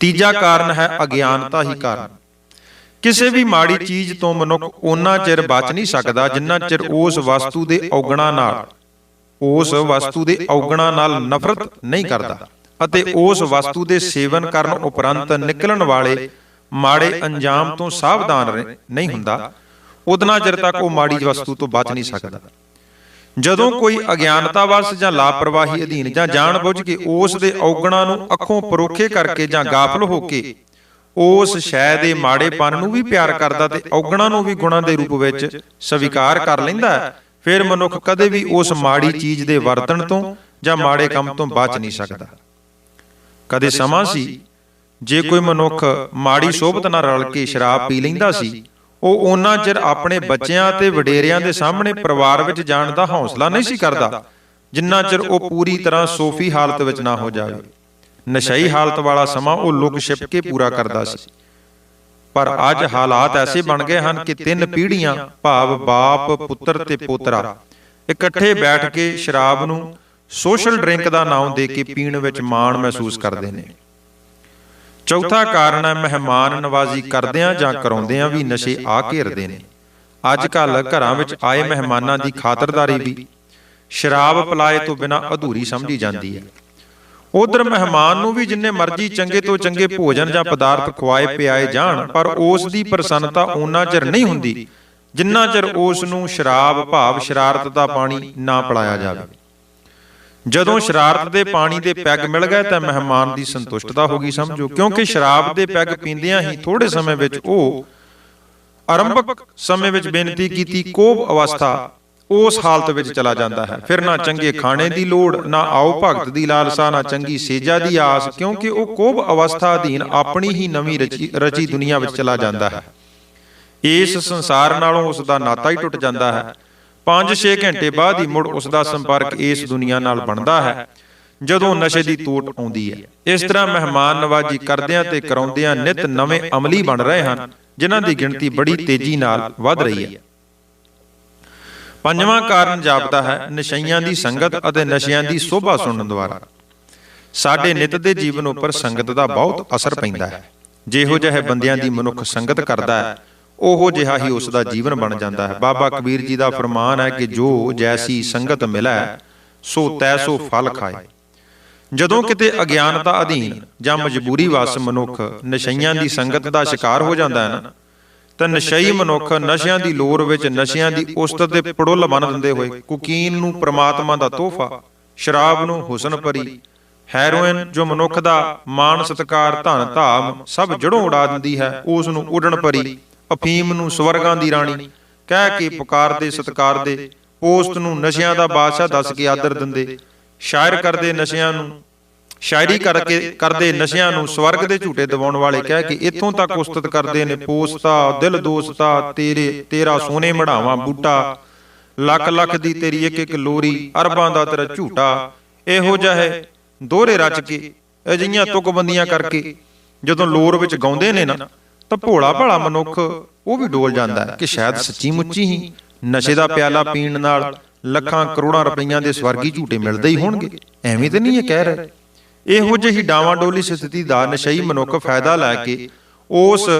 ਤੀਜਾ ਕਾਰਨ ਹੈ ਅਗਿਆਨਤਾ ਹੀ ਕਾਰਨ ਕਿਸੇ ਵੀ ਮਾੜੀ ਚੀਜ਼ ਤੋਂ ਮਨੁੱਖ ਓਨਾ ਚਿਰ ਬਚ ਨਹੀਂ ਸਕਦਾ ਜਿੰਨਾ ਚਿਰ ਉਸ ਵਸਤੂ ਦੇ ਔਗਣਾ ਨਾਲ ਉਸ ਵਸਤੂ ਦੇ ਔਗਣਾ ਨਾਲ ਨਫ਼ਰਤ ਨਹੀਂ ਕਰਦਾ ਅਤੇ ਉਸ ਵਸਤੂ ਦੇ ਸੇਵਨ ਕਰਨ ਉਪਰੰਤ ਨਿਕਲਣ ਵਾਲੇ ਮਾੜੇ ਅੰਜਾਮ ਤੋਂ ਸਾਵਧਾਨ ਨਹੀਂ ਹੁੰਦਾ। ਉਦਨਾ ਚਿਰ ਤੱਕ ਉਹ ਮਾੜੀ ਵਸਤੂ ਤੋਂ ਬਚ ਨਹੀਂ ਸਕਦਾ। ਜਦੋਂ ਕੋਈ ਅਗਿਆਨਤਾਵਸ ਜਾਂ ਲਾਪਰਵਾਹੀ ਅਧੀਨ ਜਾਂ ਜਾਣਬੁੱਝ ਕੇ ਉਸ ਦੇ ਔਗਣਾਂ ਨੂੰ ਅੱਖੋਂ ਪਰੋਖੇ ਕਰਕੇ ਜਾਂ ਗਾਫਲ ਹੋ ਕੇ ਉਸ ਸ਼ੈ ਦੇ ਮਾੜੇਪਨ ਨੂੰ ਵੀ ਪਿਆਰ ਕਰਦਾ ਤੇ ਔਗਣਾਂ ਨੂੰ ਵੀ ਗੁਣਾਂ ਦੇ ਰੂਪ ਵਿੱਚ ਸਵੀਕਾਰ ਕਰ ਲੈਂਦਾ ਫਿਰ ਮਨੁੱਖ ਕਦੇ ਵੀ ਉਸ ਮਾੜੀ ਚੀਜ਼ ਦੇ ਵਰਤਣ ਤੋਂ ਜਾਂ ਮਾੜੇ ਕੰਮ ਤੋਂ ਬਚ ਨਹੀਂ ਸਕਦਾ। ਕਦੇ ਸਮਾਂ ਸੀ ਜੇ ਕੋਈ ਮਨੁੱਖ ਮਾੜੀ ਸੋਭਤ ਨਾਲ ਰਲ ਕੇ ਸ਼ਰਾਬ ਪੀ ਲੈਂਦਾ ਸੀ ਉਹ ਉਹਨਾਂ ਚਿਰ ਆਪਣੇ ਬੱਚਿਆਂ ਤੇ ਵਡੇਰਿਆਂ ਦੇ ਸਾਹਮਣੇ ਪਰਿਵਾਰ ਵਿੱਚ ਜਾਣ ਦਾ ਹੌਸਲਾ ਨਹੀਂ ਸੀ ਕਰਦਾ ਜਿੰਨਾ ਚਿਰ ਉਹ ਪੂਰੀ ਤਰ੍ਹਾਂ ਸੋਫੀ ਹਾਲਤ ਵਿੱਚ ਨਾ ਹੋ ਜਾਵੇ। ਨਸ਼ਈ ਹਾਲਤ ਵਾਲਾ ਸਮਾਂ ਉਹ ਲੁਕ ਛਿਪ ਕੇ ਪੂਰਾ ਕਰਦਾ ਸੀ। ਪਰ ਅੱਜ ਹਾਲਾਤ ਐਸੇ ਬਣ ਗਏ ਹਨ ਕਿ ਤਿੰਨ ਪੀੜ੍ਹੀਆਂ ਭਾਵ ਬਾਪ ਪੁੱਤਰ ਤੇ ਪੋਤਰਾ ਇਕੱਠੇ ਬੈਠ ਕੇ ਸ਼ਰਾਬ ਨੂੰ ਸੋਸ਼ਲ ਡਰਿੰਕ ਦਾ ਨਾਮ ਦੇ ਕੇ ਪੀਣ ਵਿੱਚ ਮਾਣ ਮਹਿਸੂਸ ਕਰਦੇ ਨੇ ਚੌਥਾ ਕਾਰਨ ਹੈ ਮਹਿਮਾਨ ਨਵਾਜ਼ੀ ਕਰਦਿਆਂ ਜਾਂ ਕਰਾਉਂਦਿਆਂ ਵੀ ਨਸ਼ੇ ਆ ਘੇਰਦੇ ਨੇ। ਅੱਜ ਕੱਲ ਘਰਾਂ ਵਿੱਚ ਆਏ ਮਹਿਮਾਨਾਂ ਦੀ ਖਾਤਰਦਾਰੀ ਵੀ ਸ਼ਰਾਬ ਪਲਾਏ ਤੋਂ ਬਿਨਾ ਅਧੂਰੀ ਸਮਝੀ ਜਾਂਦੀ ਹੈ। ਉਧਰ ਮਹਿਮਾਨ ਨੂੰ ਵੀ ਜਿੰਨੇ ਮਰਜ਼ੀ ਚੰਗੇ ਤੋਂ ਚੰਗੇ ਭੋਜਨ ਜਾਂ ਪਦਾਰਥ ਖਵਾਏ ਪਿਆਏ ਜਾਣ ਪਰ ਉਸ ਦੀ ਪ੍ਰਸੰਨਤਾ ਉਹਨਾਂ ਚਿਰ ਨਹੀਂ ਹੁੰਦੀ। ਜਿੰਨਾ ਚਿਰ ਉਸ ਨੂੰ ਸ਼ਰਾਬ ਭਾਵ ਸ਼ਰਾਰਤ ਦਾ ਪਾਣੀ ਨਾ ਪਿਲਾਇਆ ਜਾਵੇ। ਜਦੋਂ ਸ਼ਰਾਰਤ ਦੇ ਪਾਣੀ ਦੇ ਪੈਗ ਮਿਲ ਗਏ ਤਾਂ ਮਹਿਮਾਨ ਦੀ ਸੰਤੁਸ਼ਟਤਾ ਹੋ ਗਈ ਸਮਝੋ। ਕਿਉਂਕਿ ਸ਼ਰਾਬ ਦੇ ਪੈਗ ਪੀਂਦਿਆਂ ਹੀ ਥੋੜੇ ਸਮੇਂ ਵਿੱਚ ਉਹ ਆਰੰਭਕ ਸਮੇਂ ਵਿੱਚ ਬੇਨਤੀ ਕੀਤੀ ਕੋਬ ਅਵਸਥਾ। ਉਸ ਹਾਲਤ ਵਿੱਚ ਚਲਾ ਜਾਂਦਾ ਹੈ। ਫਿਰ ਨਾ ਚੰਗੇ ਖਾਣੇ ਦੀ ਲੋੜ ਨਾ ਆਓ ਭਗਤ ਦੀ ਲਾਲਸਾ ਨਾ ਚੰਗੀ ਸੇਜਾ ਦੀ ਆਸ ਕਿਉਂਕਿ ਉਹ ਕੋਬ ਅਵਸਥਾ ਅਧੀਨ ਆਪਣੀ ਹੀ ਨਵੀਂ ਰਚੀ ਰਚੀ ਦੁਨੀਆ ਵਿੱਚ ਚਲਾ ਜਾਂਦਾ ਹੈ। ਇਸ ਸੰਸਾਰ ਨਾਲੋਂ ਉਸ ਦਾ ਨਾਤਾ ਹੀ ਟੁੱਟ ਜਾਂਦਾ ਹੈ 5-6 ਘੰਟੇ ਬਾਅਦ ਹੀ ਮੁੜ ਉਸ ਦਾ ਸੰਪਰਕ ਇਸ ਦੁਨੀਆ ਨਾਲ ਬਣਦਾ ਹੈ। ਜਦੋਂ ਨਸ਼ੇ ਦੀ ਤੋਟ ਆਉਂਦੀ ਹੈ। ਇਸ ਤਰ੍ਹਾਂ ਮਹਿਮਾਨ ਨਵਾਜੀ ਕਰਦਿਆਂ ਤੇ ਕਰਾਉਂਦਿਆਂ ਨਿਤ ਨਵੇਂ ਅਮਲੀ ਬਣ ਰਹੇ ਹਨ। ਜਿਨ੍ਹਾਂ ਦੀ ਗਿਣਤੀ ਬੜੀ ਤੇਜ਼ੀ ਨਾਲ ਵੱਧ ਰਹੀ ਹੈ। ਪੰਜਵਾਂ ਕਾਰਨ ਜਾਪਦਾ ਹੈ ਨਸ਼ਈਆਂ ਦੀ ਸੰਗਤ ਅਤੇ ਨਸ਼ਿਆਂ ਦੀ ਸੋਭਾ ਸੁਣਨ ਦੁਆਰਾ। ਸਾਡੇ ਨਿਤ ਦੇ ਜੀਵਨ ਉੱਪਰ ਸੰਗਤ ਦਾ ਬਹੁਤ ਅਸਰ ਪੈਂਦਾ ਹੈ। ਜਿਹੋ ਜਿਹੇ ਬੰਦਿਆਂ ਦੀ ਮਨੁੱਖ ਸੰਗਤ ਕਰਦਾ ਹੈ ਉਹੋ ਜਿਹਾ ਹੀ ਉਸ ਦਾ ਜੀਵਨ ਬਣ ਜਾਂਦਾ ਹੈ। ਬਾਬਾ ਕਬੀਰ ਜੀ ਦਾ ਫਰਮਾਨ ਹੈ ਕਿ ਜੋ ਜੈਸੀ ਸੰਗਤ ਮਿਲੈ, ਸੋ ਤੈਸੋ ਫਲ ਖਾਏ। ਜਦੋਂ ਕਿਤੇ ਅਗਿਆਨਤਾ ਅਧੀਨ ਜਾਂ ਮਜਬੂਰੀ ਵਸ ਮਨੁੱਖ ਨਸ਼ਈਆਂ ਦੀ ਸੰਗਤ ਦਾ ਸ਼ਿਕਾਰ ਹੋ ਜਾਂਦਾ ਹੈ ਨਾ, ਤਾਂ ਨਸ਼ਈ ਮਨੁੱਖ ਨਸ਼ਿਆਂ ਦੀ ਲੋਰ ਵਿੱਚ ਨਸ਼ਿਆਂ ਦੀ ਉਸਤਤ ਦੇ ਪੜੁੱਲ ਬਣ ਦਿੰਦੇ ਹੋਏ ਕੁਕੀਨ ਨੂੰ ਪ੍ਰਮਾਤਮਾ ਦਾ ਤੋਹਫਾ, ਸ਼ਰਾਬ ਨੂੰ ਹੁਸਨ ਪਰੀ ਹੈਰੋਇਨ ਜੋ ਮਨੁੱਖ ਦਾ ਮਾਨ ਸਤਕਾਰ, ਧਨ ਧਾਮ ਸਭ ਜੜੋਂ ਉਡਾ ਦਿੰਦੀ ਹੈ, ਉਸ ਨੂੰ ਉਡਣ ਭਰੀ ਅਫੀਮ ਨੂੰ ਸਵਰਗਾਂ ਦੀ ਰਾਣੀ, ਕਹਿ ਕੇ ਪੁਕਾਰਦੇ ਸਤਕਾਰਦੇ ਪੋਸਤ ਨੂੰ ਨਸ਼ਿਆਂ ਦਾ ਬਾਦਸ਼ਾਹ ਦੱਸ ਕੇ ਆਦਰ ਦਿੰਦੇ। ਸ਼ਾਇਰ ਕਰਦੇ ਨਸ਼ਿਆਂ ਨੂੰ, ਸ਼ਾਇਰੀ ਕਰਕੇ ਕਰਦੇ ਨਸ਼ਿਆਂ ਨੂੰ ਸਵਰਗ ਦੇ ਝੂਟੇ ਦਿਵਾਉਣ ਵਾਲੇ ਕਹਿ ਕੇ ਇੱਥੋਂ ਤੱਕ ਉਸਤਤ ਕਰਦੇ ਨੇ, ਪੋਸਤਾ, ਦਿਲ ਦੋਸਤਾ, ਤੇਰੇ, ਤੇਰਾ ਸੋਨੇ ਮੜਾਵਾਂ ਬੂਟਾ, ਲੱਖ ਲੱਖ ਦੀ ਤੇਰੀ ਇੱਕ ਇੱਕ ਲੋਰੀ, ਅਰਬਾਂ ਦਾ ਤੇਰਾ ਝੂਟਾ, ਇਹੋ ਜਿਹਾ ਹੈ। ਦੋਹਰੇ ਰਚ ਕੇ, ਅਜਿਹੀਆਂ ਤੁਕਬੰਦੀਆਂ ਕਰਕੇ ਜਦੋਂ ਲੋਰ ਵਿੱਚ ਗਾਉਂਦੇ ਨੇ ਨਾ ਤਾਂ ਭੋਲਾ ਭਾਲਾ ਮਨੁੱਖ ਉਹ ਵੀ ਡੋਲ ਜਾਂਦਾ ਹੈ ਕਿ ਸ਼ਾਇਦ ਸੱਚੀ ਮੁੱਚੀ ਹੀ ਨਸ਼ੇ ਦਾ ਪਿਆਲਾ ਪੀਣ ਨਾਲ ਲੱਖਾਂ ਕਰੋੜਾਂ ਰੁਪਈਆਂ ਦੇ ਸਵਰਗੀ ਝੂਟੇ ਮਿਲਦੇ ਹੀ ਹੋਣਗੇ। ਐਵੇਂ ਤੇ ਨਹੀਂ ਇਹ ਕਹਿ ਰਹੇ? ਇਹੋ ਜਿਹੀ ਡਾਵਾਂਡੋਲੀ ਸਥਿਤੀ ਦਾ ਨਸ਼ਈ ਮਨੁੱਖ ਫਾਇਦਾ ਲੈ ਕੇ ਉਸ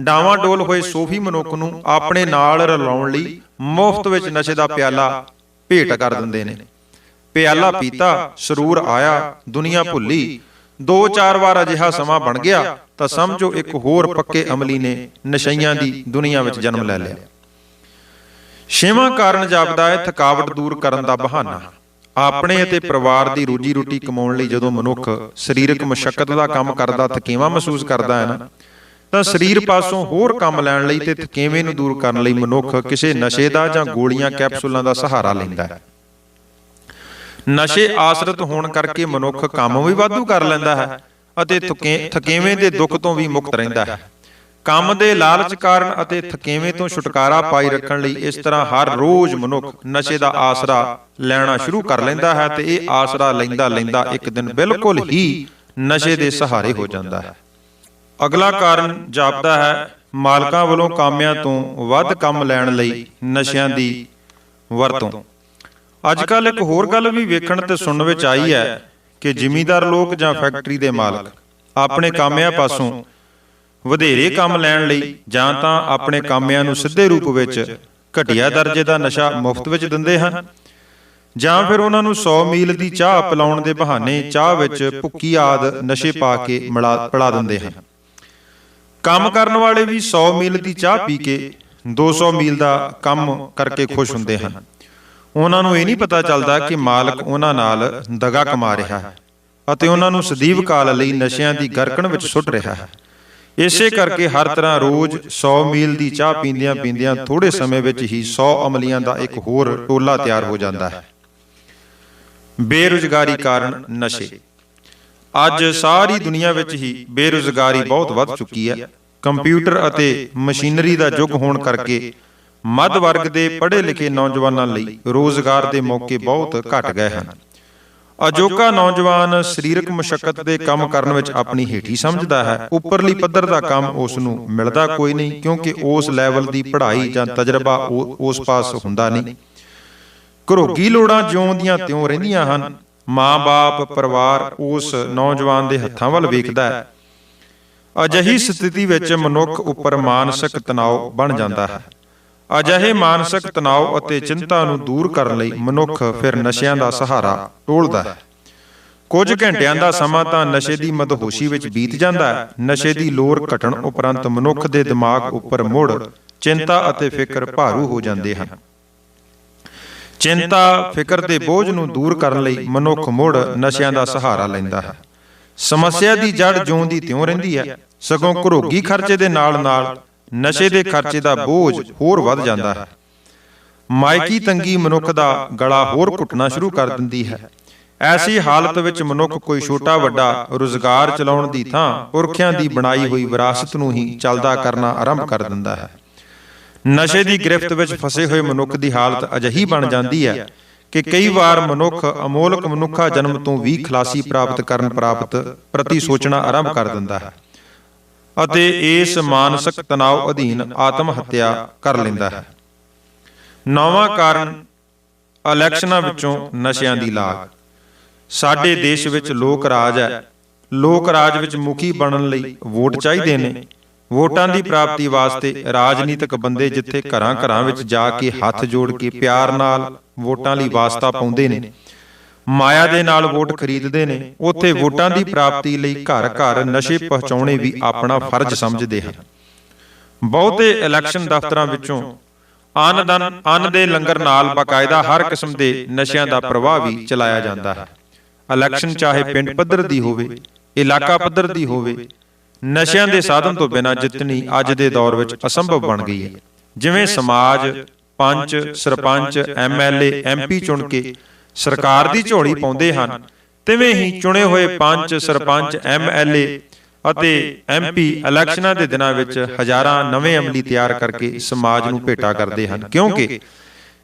ਡਾਵਾਂਡੋਲ ਹੋਏ ਸੋਫੀ ਮਨੁੱਖ ਨੂੰ ਆਪਣੇ ਨਾਲ ਰਲਾਉਣ ਲਈ ਮੁਫਤ ਵਿੱਚ ਨਸ਼ੇ ਦਾ ਪਿਆਲਾ ਭੇਟ ਕਰ ਦਿੰਦੇ ਨੇ। ਪਿਆਲਾ ਪੀਤਾ, ਸਰੂਰ ਆਇਆ, ਦੁਨੀਆ ਭੁੱਲੀ ਦੋ ਚਾਰ ਵਾਰ ਅਜਿਹਾ ਸਮਾਂ ਬਣ ਗਿਆ, ਤਾਂ ਸਮਝੋ ਇੱਕ ਹੋਰ ਪੱਕੇ ਅਮਲੀ ਨੇ ਨਸ਼ਈਆਂ ਦੀ ਦੁਨੀਆ ਵਿੱਚ ਜਨਮ ਲੈ ਲਿਆ। ਛੇਵਾਂ ਕਾਰਨ ਜਾਪਦਾ ਹੈ ਥਕਾਵਟ ਦੂਰ ਕਰਨ ਦਾ ਬਹਾਨਾ। ਆਪਣੇ ਅਤੇ ਪਰਿਵਾਰ ਦੀ ਰੋਜੀ ਰੋਟੀ ਕਮਾਉਣ ਲਈ ਜਦੋਂ ਮਨੁੱਖ ਸਰੀਰਕ ਮਸ਼ਕਤ ਦਾ ਕੰਮ ਕਰਦਾ, ਥਕੇਵਾਂ ਮਹਿਸੂਸ ਕਰਦਾ ਹੈ ਨਾ, ਤਾਂ ਸਰੀਰ ਪਾਸੋਂ ਹੋਰ ਕੰਮ ਲੈਣ ਲਈ ਤੇ ਥਕੇਵੇਂ ਨੂੰ ਦੂਰ ਕਰਨ ਲਈ ਮਨੁੱਖ ਕਿਸੇ ਨਸ਼ੇ ਦਾ ਜਾਂ ਗੋਲੀਆਂ ਕੈਪਸੂਲਾਂ ਦਾ ਸਹਾਰਾ ਲੈਂਦਾ ਹੈ। ਨਸ਼ੇ ਆਸਰਤ ਹੋਣ ਕਰਕੇ ਮਨੁੱਖ ਕੰਮ ਵੀ ਵਾਧੂ ਕਰ ਲੈਂਦਾ ਹੈ ਅਤੇ ਥਕੇ- ਥਕੇਵੇਂ ਦੇ ਦੁੱਖ ਤੋਂ ਵੀ ਮੁਕਤ ਰਹਿੰਦਾ ਹੈ। ਕੰਮ ਦੇ ਲਾਲਚ ਕਾਰਨ ਅਤੇ ਥਕੇਵੇਂ ਤੋਂ ਛੁਟਕਾਰਾ ਪਾਈ ਰੱਖਣ ਲਈ ਇਸ ਤਰ੍ਹਾਂ ਹਰ ਰੋਜ਼ ਮਨੁੱਖ ਨਸ਼ੇ ਦਾ ਆਸਰਾ ਲੈਣਾ ਸ਼ੁਰੂ ਕਰ ਲੈਂਦਾ ਹੈ ਤੇ ਇਹ ਆਸਰਾ ਲੈਂਦਾ ਲੈਂਦਾ ਇੱਕ ਦਿਨ ਬਿਲਕੁਲ ਹੀ ਨਸ਼ੇ ਦੇ ਸਹਾਰੇ ਹੋ ਜਾਂਦਾ ਹੈ। ਅਗਲਾ ਕਾਰਨ ਜਾਪਦਾ ਹੈ, ਮਾਲਕਾਂ ਵੱਲੋਂ ਕਾਮਿਆਂ ਤੋਂ ਵੱਧ ਕੰਮ ਲੈਣ ਲਈ ਨਸ਼ਿਆਂ ਦੀ ਵਰਤੋਂ। ਅੱਜ ਕੱਲ ਇੱਕ ਹੋਰ ਗੱਲ ਵੀ ਵੇਖਣ ਤੇ ਸੁਣਨ ਵਿੱਚ ਆਈ ਹੈ ਕਿ ਜ਼ਿਮੀਂਦਾਰ ਲੋਕ ਜਾਂ ਫੈਕਟਰੀ ਦੇ ਮਾਲਕ ਆਪਣੇ ਕਾਮਿਆਂ ਪਾਸੋਂ ਵਧੇਰੇ ਕੰਮ ਲੈਣ ਲਈ ਜਾਂ ਤਾਂ ਆਪਣੇ ਕਾਮਿਆਂ ਨੂੰ ਸਿੱਧੇ ਰੂਪ ਵਿੱਚ ਘਟੀਆ ਦਰਜੇ ਦਾ ਨਸ਼ਾ ਮੁਫਤ ਵਿੱਚ ਦਿੰਦੇ ਹਨ ਜਾਂ ਫਿਰ ਉਹਨਾਂ ਨੂੰ 100 ਮੀਲ ਦੀ ਚਾਹ ਪਿਲਾਉਣ ਦੇ ਬਹਾਨੇ ਚਾਹ ਵਿੱਚ ਭੁੱਕੀ ਆਦ ਨਸ਼ੇ ਪਾ ਕੇ ਮਿਲਾ ਪਿਲਾ ਦਿੰਦੇ ਹਨ। ਕੰਮ ਕਰਨ ਵਾਲੇ ਵੀ 100 ਮੀਲ ਦੀ ਚਾਹ ਪੀ ਕੇ 200 ਮੀਲ ਦਾ ਕੰਮ ਕਰਕੇ ਖੁਸ਼ ਹੁੰਦੇ ਹਨ। ਉਹਨਾਂ ਨੂੰ ਇਹ ਨਹੀਂ ਪਤਾ ਚੱਲਦਾ ਕਿ ਮਾਲਕ ਉਹਨਾਂ ਨਾਲ ਦਗਾ ਕਮਾ ਰਿਹਾ ਹੈ ਅਤੇ ਉਹਨਾਂ ਨੂੰ ਸਦੀਵ ਕਾਲ ਲਈ ਨਸ਼ਿਆਂ ਦੀ ਗਰਕਣ ਵਿੱਚ ਸੁੱਟ ਰਿਹਾ ਹੈ। ਇਸੇ ਕਰਕੇ ਹਰ ਤਰ੍ਹਾਂ ਰੋਜ਼ 100 ਮੀਲ ਦੀ ਚਾਹ ਪੀਂਦਿਆਂ ਪੀਂਦਿਆਂ ਥੋੜੇ ਸਮੇਂ ਵਿੱਚ ਹੀ 100 ਅਮਲੀਆਂ ਦਾ ਇੱਕ ਹੋਰ ਟੋਲਾ ਤਿਆਰ ਹੋ ਜਾਂਦਾ ਹੈ। ਬੇਰੁਜ਼ਗਾਰੀ ਕਾਰਨ ਨਸ਼ੇ। ਅੱਜ ਸਾਰੀ ਦੁਨੀਆ ਵਿੱਚ ਹੀ ਬੇਰੁਜ਼ਗਾਰੀ ਬਹੁਤ ਵੱਧ ਚੁੱਕੀ ਹੈ। ਕੰਪਿਊਟਰ ਅਤੇ ਮਸ਼ੀਨਰੀ ਦਾ ਯੁੱਗ ਹੋਣ ਕਰਕੇ ਮੱਧ ਵਰਗ ਦੇ ਪੜ੍ਹੇ ਲਿਖੇ ਨੌਜਵਾਨਾਂ ਲਈ ਰੋਜ਼ਗਾਰ ਦੇ ਮੌਕੇ ਬਹੁਤ ਘਟ ਗਏ ਹਨ। ਅਜੋਕਾ ਨੌਜਵਾਨ ਸਰੀਰਕ ਮੁਸ਼ਕਲ ਦੇ ਕੰਮ ਕਰਨ ਵਿੱਚ ਆਪਣੀ ਹੇਠੀ ਸਮਝਦਾ ਹੈ। ਉੱਪਰਲੀ ਪੱਧਰ ਦਾ ਕੰਮ ਉਸ ਨੂੰ ਮਿਲਦਾ ਕੋਈ ਨਹੀਂ, ਕਿਉਂਕਿ ਉਸ ਲੈਵਲ ਦੀ ਪੜ੍ਹਾਈ ਜਾਂ ਤਜਰਬਾ ਉਹ- ਉਸ ਪਾਸ ਹੁੰਦਾ ਨਹੀਂ। ਘਰੋਗੀ ਲੋੜਾਂ ਜਿਉਂ ਦੀਆਂ ਤਿਉਂ ਰਹਿੰਦੀਆਂ ਹਨ। ਮਾਂ-ਬਾਪ, ਪਰਿਵਾਰ ਉਸ ਨੌਜਵਾਨ ਦੇ ਹੱਥਾਂ ਵੱਲ ਵੇਖਦਾ ਹੈ। ਅਜਿਹੀ ਸਥਿਤੀ ਵਿੱਚ ਮਨੁੱਖ ਉੱਪਰ ਮਾਨਸਿਕ ਤਣਾਅ ਬਣ ਜਾਂਦਾ ਹੈ। ਅਜਿਹੇ ਮਾਨਸਿਕ ਤਣਾਅ ਅਤੇ ਚਿੰਤਾ ਨੂੰ ਦੂਰ ਕਰਨ ਲਈ ਮਨੁੱਖ ਫਿਰ ਨਸ਼ਿਆਂ ਦਾ ਸਹਾਰਾ ਟੋਲਦਾ ਹੈ। ਕੁਝ ਘੰਟਿਆਂ ਦਾ ਸਮਾਂ ਤਾਂ ਨਸ਼ੇ ਦੀ ਮਦਹੋਸ਼ੀ ਵਿੱਚ ਬੀਤ ਜਾਂਦਾ ਹੈ। ਨਸ਼ੇ ਦੀ ਲੋਰ ਘਟਣ ਉਪਰੰਤ ਮਨੁੱਖ ਦੇ ਦਿਮਾਗ ਉੱਪਰ ਮੁੜ ਚਿੰਤਾ ਅਤੇ ਫਿਕਰ ਭਾਰੂ ਹੋ ਜਾਂਦੇ ਹਨ। ਚਿੰਤਾ, ਫਿਕਰ ਦੇ ਬੋਝ ਨੂੰ ਦੂਰ ਕਰਨ ਲਈ ਮਨੁੱਖ ਮੁੜ ਨਸ਼ਿਆਂ ਦਾ ਸਹਾਰਾ ਲੈਂਦਾ ਹੈ। ਸਮੱਸਿਆ ਦੀ ਜੜ ਜਿਉਂ ਦੀ ਤਿਉਂ ਰਹਿੰਦੀ ਹੈ। ਸਗੋਂ ਘਰੋਗੀ ਖਰਚੇ ਦੇ ਨਾਲ-ਨਾਲ ਨਸ਼ੇ ਦੇ ਖਰਚੇ ਦਾ ਬੋਝ ਹੋਰ ਵੱਧ ਜਾਂਦਾ ਹੈ। ਮਾਇਕੀ ਤੰਗੀ ਮਨੁੱਖ ਦਾ ਗਲਾ ਹੋਰ ਘੁੱਟਣਾ ਸ਼ੁਰੂ ਕਰ ਦਿੰਦੀ ਹੈ। ਐਸੀ ਹਾਲਤ ਵਿੱਚ ਮਨੁੱਖ ਕੋਈ ਛੋਟਾ ਵੱਡਾ ਰੁਜ਼ਗਾਰ ਚਲਾਉਣ ਦੀ ਥਾਂ ਪੁਰਖਿਆਂ ਦੀ ਬਣਾਈ ਹੋਈ ਵਿਰਾਸਤ ਨੂੰ ਹੀ ਚੱਲਦਾ ਕਰਨਾ ਆਰੰਭ ਕਰ ਦਿੰਦਾ ਹੈ। ਨਸ਼ੇ ਦੀ ਗ੍ਰਿਫਤ ਵਿੱਚ ਫਸੇ ਹੋਏ ਮਨੁੱਖ ਦੀ ਹਾਲਤ ਅਜਿਹੀ ਬਣ ਜਾਂਦੀ ਹੈ ਕਿ ਕਈ ਵਾਰ ਮਨੁੱਖ ਅਮੋਲਕ ਮਨੁੱਖਾ ਜਨਮ ਤੋਂ ਵੀ ਖਲਾਸੀ ਪ੍ਰਾਪਤ ਕਰਨ ਪ੍ਰਾਪਤ ਪ੍ਰਤੀ ਸੋਚਣਾ ਆਰੰਭ ਕਰ ਦਿੰਦਾ ਹੈ। ਅਤੇ ਇਸ ਮਾਨਸਿਕ ਤਣਾਅ ਅਧੀਨ ਆਤਮ ਹੱਤਿਆ ਕਰ ਲੈਂਦਾ ਹੈ। ਨੌਵਾਂ ਕਾਰਨ ਇਲੈਕਸ਼ਨਾਂ ਵਿੱਚੋਂ ਨਸ਼ਿਆਂ ਦੀ ਲਾਗ। ਸਾਡੇ ਦੇਸ਼ ਵਿੱਚ ਲੋਕ ਰਾਜ ਹੈ। ਲੋਕ ਰਾਜ ਵਿੱਚ ਮੁਖੀ ਬਣਨ ਲਈ ਵੋਟ ਚਾਹੀਦੇ ਨੇ। ਵੋਟਾਂ ਦੀ ਪ੍ਰਾਪਤੀ ਵਾਸਤੇ ਰਾਜਨੀਤਿਕ ਬੰਦੇ ਜਿੱਥੇ ਘਰਾਂ ਘਰਾਂ ਵਿੱਚ ਜਾ ਕੇ ਹੱਥ ਜੋੜ ਕੇ ਪਿਆਰ ਨਾਲ ਵੋਟਾਂ ਲਈ ਵਾਸਤਾ ਪਾਉਂਦੇ ਨੇ। ਮਾਇਆ ਦੇ ਨਾਲ ਵੋਟ ਖਰੀਦਦੇ ਨੇ ਉੱਥੇ ਵੋਟਾਂ ਦੀ ਪ੍ਰਾਪਤੀ ਲਈ ਘਰ ਘਰ ਨਸ਼ੇ ਪਹੁੰਚਾਉਣੇ ਵੀ ਆਪਣਾ ਫਰਜ਼ ਸਮਝਦੇ ਹਨ। ਬਹੁਤੇ ਇਲੈਕਸ਼ਨ ਦਫ਼ਤਰਾਂ ਵਿੱਚੋਂ ਅੰਨ ਦਨ ਅੰਨ ਦੇ ਲੰਗਰ ਨਾਲ ਬਕਾਇਦਾ ਹਰ ਕਿਸਮ ਦੇ ਨਸ਼ਿਆਂ ਦਾ ਪ੍ਰਵਾਹ ਵੀ ਚਲਾਇਆ ਜਾਂਦਾ ਹੈ। ਇਲੈਕਸ਼ਨ ਚਾਹੇ ਪਿੰਡ ਪੱਧਰ ਦੀ ਹੋਵੇ ਇਲਾਕਾ ਪੱਧਰ ਦੀ ਹੋਵੇ ਨਸ਼ਿਆਂ ਦੇ ਸਾਧਨ ਤੋਂ ਬਿਨਾਂ ਜਿੱਤਣੀ ਅੱਜ ਦੇ ਦੌਰ ਵਿੱਚ ਅਸੰਭਵ ਬਣ ਗਈ ਹੈ। ਜਿਵੇਂ ਸਮਾਜ ਪੰਚ ਸਰਪੰਚ ਐਮਐਲਏ ਐਮਪੀ ਚੁਣ ਕੇ ਸਰਕਾਰ ਦੀ ਝੋਲੀ ਪਾਉਂਦੇ ਹਨ। ਤਿਵੇਂ ਹੀ ਚੁਣੇ ਹੋਏ ਪੰਚ ਸਰਪੰਚ ਐਮਐਲਏ ਅਤੇ ਐਮਪੀ ਇਲੈਕਸ਼ਨਾਂ ਦੇ ਦਿਨਾਂ ਵਿੱਚ ਹਜ਼ਾਰਾਂ ਨਵੇਂ ਅਮਲੀ ਤਿਆਰ ਕਰਕੇ ਸਮਾਜ ਨੂੰ ਭੇਟਾ ਕਰਦੇ ਹਨ। ਕਿਉਂਕਿ